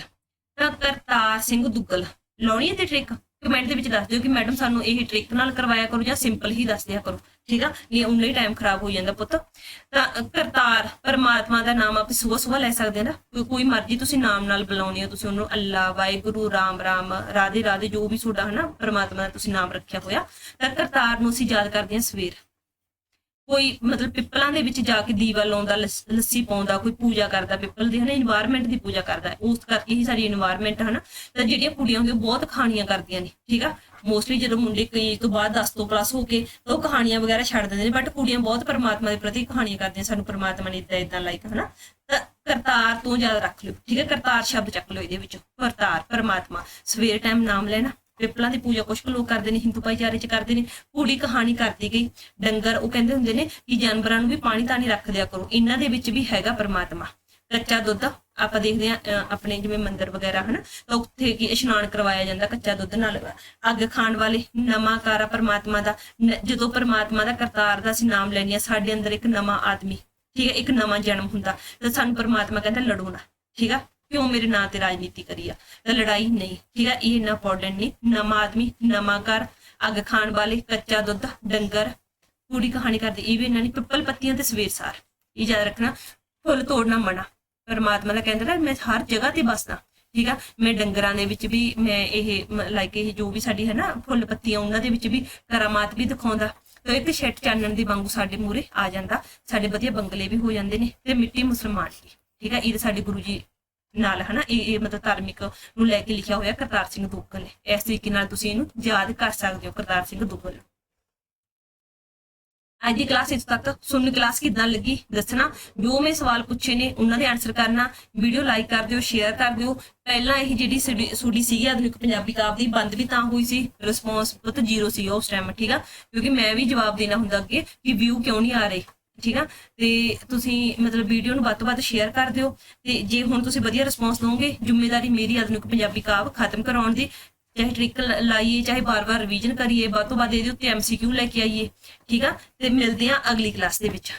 S1: ਤਾਂ ਕਰਤਾਰ ਸਿੰਘ ਦੁੱਗਲ ਲਾਉਣੀ ਹੈ ਤੇ ਟ੍ਰਿਕ ਕਮੈਂਟ ਦੇ ਵਿੱਚ ਦੱਸ ਦਿਓ ਕਿ ਮੈਡਮ ਸਾਨੂੰ ਇਹ ਟ੍ਰਿਕ ਨਾਲ ਕਰਵਾਇਆ ਕਰੋ ਜਾਂ ਸਿੰਪਲ ਹੀ ਦੱਸ ਦਿਆ ਕਰੋ, ਠੀਕ ਆ? ਇਹ ਉਨਾ ਹੀ ਟਾਈਮ ਖਰਾਬ ਹੋ ਜਾਂਦਾ ਪੁੱਤ। ਤਾਂ ਕਰਤਾਰ ਪਰਮਾਤਮਾ ਦਾ ਨਾਮ ਆਪਾਂ ਸੁਬਹ ਸੁਬਹ ਲੈ ਸਕਦੇ ਹਾਂ ਨਾ? ਕੋਈ- ਕੋਈ ਮਰਜ਼ੀ ਤੁਸੀਂ ਨਾਮ ਨਾਲ ਬੁਲਾਉਣੀ ਹੋ, ਤੁਸੀਂ ਉਹਨੂੰ ਅੱਲਾ, ਵਾਹਿਗੁਰੂ, ਰਾਮ ਰਾਮ, ਰਾਧੇ ਰਾਧੇ, ਜੋ ਵੀ ਤੁਹਾਡਾ ਹਨਾ ਪਰਮਾਤਮਾ ਦਾ ਤੁਸੀਂ ਨਾਮ ਰੱਖਿਆ ਹੋਇਆ। ਤਾਂ ਕਰਤਾਰ ਨੂੰ ਅਸੀਂ ਯਾਦ ਕਰਦੇ ਹਾਂ ਸਵੇਰ। ਕੋਈ ਮਤਲਬ ਪਿੱਪਲਾਂ ਦੇ ਵਿੱਚ ਜਾ ਕੇ ਦੀਵਾ ਲਾਉਂਦਾ, ਲੱਸੀ ਪਾਉਂਦਾ, ਕੋਈ ਪੂਜਾ ਕਰਦਾ, ਪਿੱਪਲ ਦੀ ਹਨਾ এনवायरमेंट ਦੀ ਪੂਜਾ ਕਰਦਾ, ਉਸ ਕਰਕੇ ਹੀ ਸਾਰੀ এনवायरमेंट ਹਨਾ, ਤਾਂ ਜਿਹੜੀਆਂ ਕੁੜੀਆਂ ਹੁੰਦੀਆਂ ਬਹੁਤ ਕਹਾਣੀਆਂ ਕਰਦੀਆਂ ਨੇ, ਠੀਕ ਆ? ਮੋਸਟਲੀ ਜਦੋਂ ਮੁੰਡੇ ਕਈ ਤੋਂ ਬਾਅਦ 10 ਤੋਂ ਪਲੱਸ ਹੋ ਕੇ ਉਹ ਕਹਾਣੀਆਂ ਵਗੈਰਾ ਛੱਡ ਦਿੰਦੇ ਨੇ ਬਟ ਕੁੜੀਆਂ ਬਹੁਤ ਪਰਮਾਤਮਾ ਦੇ ਪ੍ਰਤੀ ਕਹਾਣੀਆਂ ਕਰਦੀਆਂ ਸਾਨੂੰ ਪਰਮਾਤਮਾ ਨੇ ਇਦਾਂ ਇਦਾਂ ਲਾਈਕ ਹਨਾ, ਤਾਂ ਕਰਤਾਰ ਤੋਂ ਯਾਦ ਰੱਖ ਲਿਓ, ਠੀਕ ਹੈ ਕਰਤਾਰ ਸ਼ਬਦ ਚੱਕ ਲਓ ਇਹਦੇ ਵਿੱਚ, ਕਰਤਾਰ, ਪਰਮਾਤਮਾ, ਸਵੇਰ ਟਾਈਮ ਨਾਮ ਲੈਣਾ ਪਿੱਪਲਾਂ ਦੀ ਪੂਜਾ ਕੁਛ ਕੁ ਲੋਕ ਕਰਦੇ ਨੇ, ਹਿੰਦੂ ਭਾਈਚਾਰੇ ਚ ਕਰਦੇ ਨੇ ਕੁੜੀ ਕਹਾਣੀ ਕਰਦੀ ਗਈ। ਡੰਗਰ, ਉਹ ਕਹਿੰਦੇ ਹੁੰਦੇ ਨੇ ਕਿ ਜਾਨਵਰਾਂ ਨੂੰ ਵੀ ਪਾਣੀ ਤਾਂ ਨਹੀਂ ਰੱਖ ਦਿਆ ਕਰੋ, ਇਹਨਾਂ ਦੇ ਵਿੱਚ ਵੀ ਹੈਗਾ ਪਰਮਾਤਮਾ। ਕੱਚਾ ਦੁੱਧ, ਆਪਾਂ ਦੇਖਦੇ ਆ ਆਪਣੇ ਜਿਵੇਂ ਮੰਦਿਰ ਵਗੈਰਾ, ਹਨ, ਤਾਂ ਉੱਥੇ ਕੀ ਇਸ਼ਨਾਨ ਕਰਵਾਇਆ ਜਾਂਦਾ ਕੱਚਾ ਦੁੱਧ ਨਾਲ। ਅੱਗ ਖਾਣ ਵਾਲੇ ਨਵਾਂ ਕਾਰਾ ਪਰਮਾਤਮਾ ਦਾ ਜਦੋਂ ਪਰਮਾਤਮਾ ਦਾ ਕਰਤਾਰ ਦਾ ਅਸੀਂ ਨਾਮ ਲੈਂਦੇ ਆ ਸਾਡੇ ਅੰਦਰ ਇੱਕ ਨਵਾਂ ਆਦਮੀ, ਠੀਕ ਹੈ, ਇੱਕ ਨਵਾਂ ਜਨਮ ਹੁੰਦਾ, ਤਾਂ ਸਾਨੂੰ ਪਰਮਾਤਮਾ ਕਹਿੰਦਾ, ਲੜੋ ਨਾ ਠੀਕ ਆ? ਕਿਉਂ ਮੇਰੇ ਨਾਂ ਤੇ ਰਾਜਨੀਤੀ ਕਰੀ ਆ? ਲੜਾਈ ਨਹੀਂ, ਠੀਕ ਆ? ਇਹ ਇੰਨਾ ਇੰਪੋਰਟੈਂਟ ਨਹੀਂ। ਨਵਾਂ ਆਦਮੀ, ਨਵਾਂ ਘਰ, ਅੱਗ ਖਾਣ ਵਾਲੇ, ਕੱਚਾ ਦੁੱਧ, ਡੰਗਰ ਪੂਰੀ ਕਹਾਣੀ ਕਰਦੇ। ਇਹ ਵੀ ਇਹਨਾਂ ਨੇ ਪਿੱਪਲ ਪੱਤੀਆਂ ਤੇ ਸਵੇਰ ਸਾਰ। ਇਹ ਯਾਦ ਰੱਖਣਾ, ਫੁੱਲ ਤੋੜਨਾ ਮਨਾ। ਪਰਮਾਤਮਾ ਦਾ ਕਹਿੰਦਾ ਨਾ, ਮੈਂ ਹਰ ਜਗ੍ਹਾ ਤੇ ਬਸਦਾ ਠੀਕ ਆ? ਮੈਂ ਡੰਗਰਾਂ ਦੇ ਵਿੱਚ ਵੀ, ਮੈਂ ਇਹ ਲਾਈਕ ਇਹ ਜੋ ਵੀ ਸਾਡੀ ਹੈ ਨਾ, ਫੁੱਲ ਪੱਤੀਆਂ, ਉਹਨਾਂ ਦੇ ਵਿੱਚ ਵੀ ਕਰਾਮਾਤ ਵੀ ਦਿਖਾਉਂਦਾ। ਤੇ ਇੱਕ ਛੱਟ ਚਾਨਣ ਦੀ ਵਾਂਗੂ ਸਾਡੇ ਮੂਰੇ ਆ ਜਾਂਦਾ। ਸਾਡੇ ਵਧੀਆ ਬੰਗਲੇ ਵੀ ਹੋ ਜਾਂਦੇ ਨੇ, ਤੇ ਮਿੱਟੀ ਮੁਸਲਮਾਨ ਦੀ, ਠੀਕ ਆ? ਇਹ ਸਾਡੇ ਗੁਰੂ ਜੀ ਨਾਲ, ਹਨਾ? ਇਹ ਇਹ ਮਤਲਬ ਧਾਰਮਿਕ ਨੂੰ ਲੈ ਕੇ ਲਿਖਿਆ ਹੋਇਆ ਕਰਤਾਰ ਸਿੰਘ ਦੁੱਗਲ। ਹੈ ਇਸ ਤਰੀਕੇ ਨਾਲ ਤੁਸੀਂ ਇਹਨੂੰ ਯਾਦ ਕਰ ਸਕਦੇ ਹੋ ਕਰਤਾਰ ਸਿੰਘ ਦੁੱਗਲ। ਅੱਜ ਦੀ ਕਲਾਸ ਇਸ ਤੱਕ ਸੁਣਨ ਕਲਾਸ ਕਿਦਾਂ ਲੱਗੀ? ਦੱਸਣਾ। ਜੋ ਮੈਂ ਸਵਾਲ ਪੁੱਛੇ ਨੇ, ਉਹਨਾਂ ਦੇ ਆਨਸਰ ਕਰਨਾ। ਵੀਡੀਓ ਲਾਈਕ ਕਰ ਦਿਓ ਸ਼ੇਅਰ ਕਰ ਦਿਓ। ਪਹਿਲਾਂ ਇਹ ਜਿਹੜੀ ਸਾਡੀ- ਸੀਗੀ ਆਧੁਨਿਕ ਪੰਜਾਬੀ ਕਾਵ ਦੀ, ਬੰਦ ਵੀ ਤਾਂ ਹੋਈ ਸੀ। ਰਿਸਪੌਂਸ ਬਹੁਤ ਜ਼ੀਰੋ ਸੀ ਉਸ ਟਾਈਮ ਠੀਕ ਆ? ਕਿਉਂਕਿ ਮੈਂ ਵੀ ਜਵਾਬ ਦੇਣਾ ਹੁੰਦਾ ਅੱਗੇ ਕਿ ਵਿਊ ਕਿਉਂ ਨਹੀਂ ਆ ਰਹੀ? ਠੀਕ ਆ? ਤੇ ਤੁਸੀਂ ਮਤਲਬ ਵੀਡੀਓ ਨੂੰ ਵੱਧ ਤੋਂ ਵੱਧ ਸ਼ੇਅਰ ਕਰ ਦਿਓ। ਤੇ ਜੇ ਹੁਣ ਤੁਸੀਂ ਵਧੀਆ ਰਿਸਪੌਂਸ ਦਿਓਗੇ ਜ਼ਿੰਮੇਵਾਰੀ ਮੇਰੀ ਆਧੁਨਿਕ ਪੰਜਾਬੀ ਕਾਵ ਖਤਮ ਕਰਾਉਣ ਦੀ। ਚਾਹੇ ਟ੍ਰਿਕ ਲਾਈਏ, ਚਾਹੇ ਬਾਰ-ਬਾਰ ਰਿਵੀਜ਼ਨ ਕਰੀਏ, ਵੱਧ ਤੋਂ ਵੱਧ ਇਹਦੇ ਉੱਤੇ ਐਮਸੀਕਿਊ ਲੈ ਕੇ ਆਈਏ। ਠੀਕ ਆ? ਤੇ ਮਿਲਦੇ ਆ ਅਗਲੀ ਕਲਾਸ ਦੇ ਵਿੱਚ।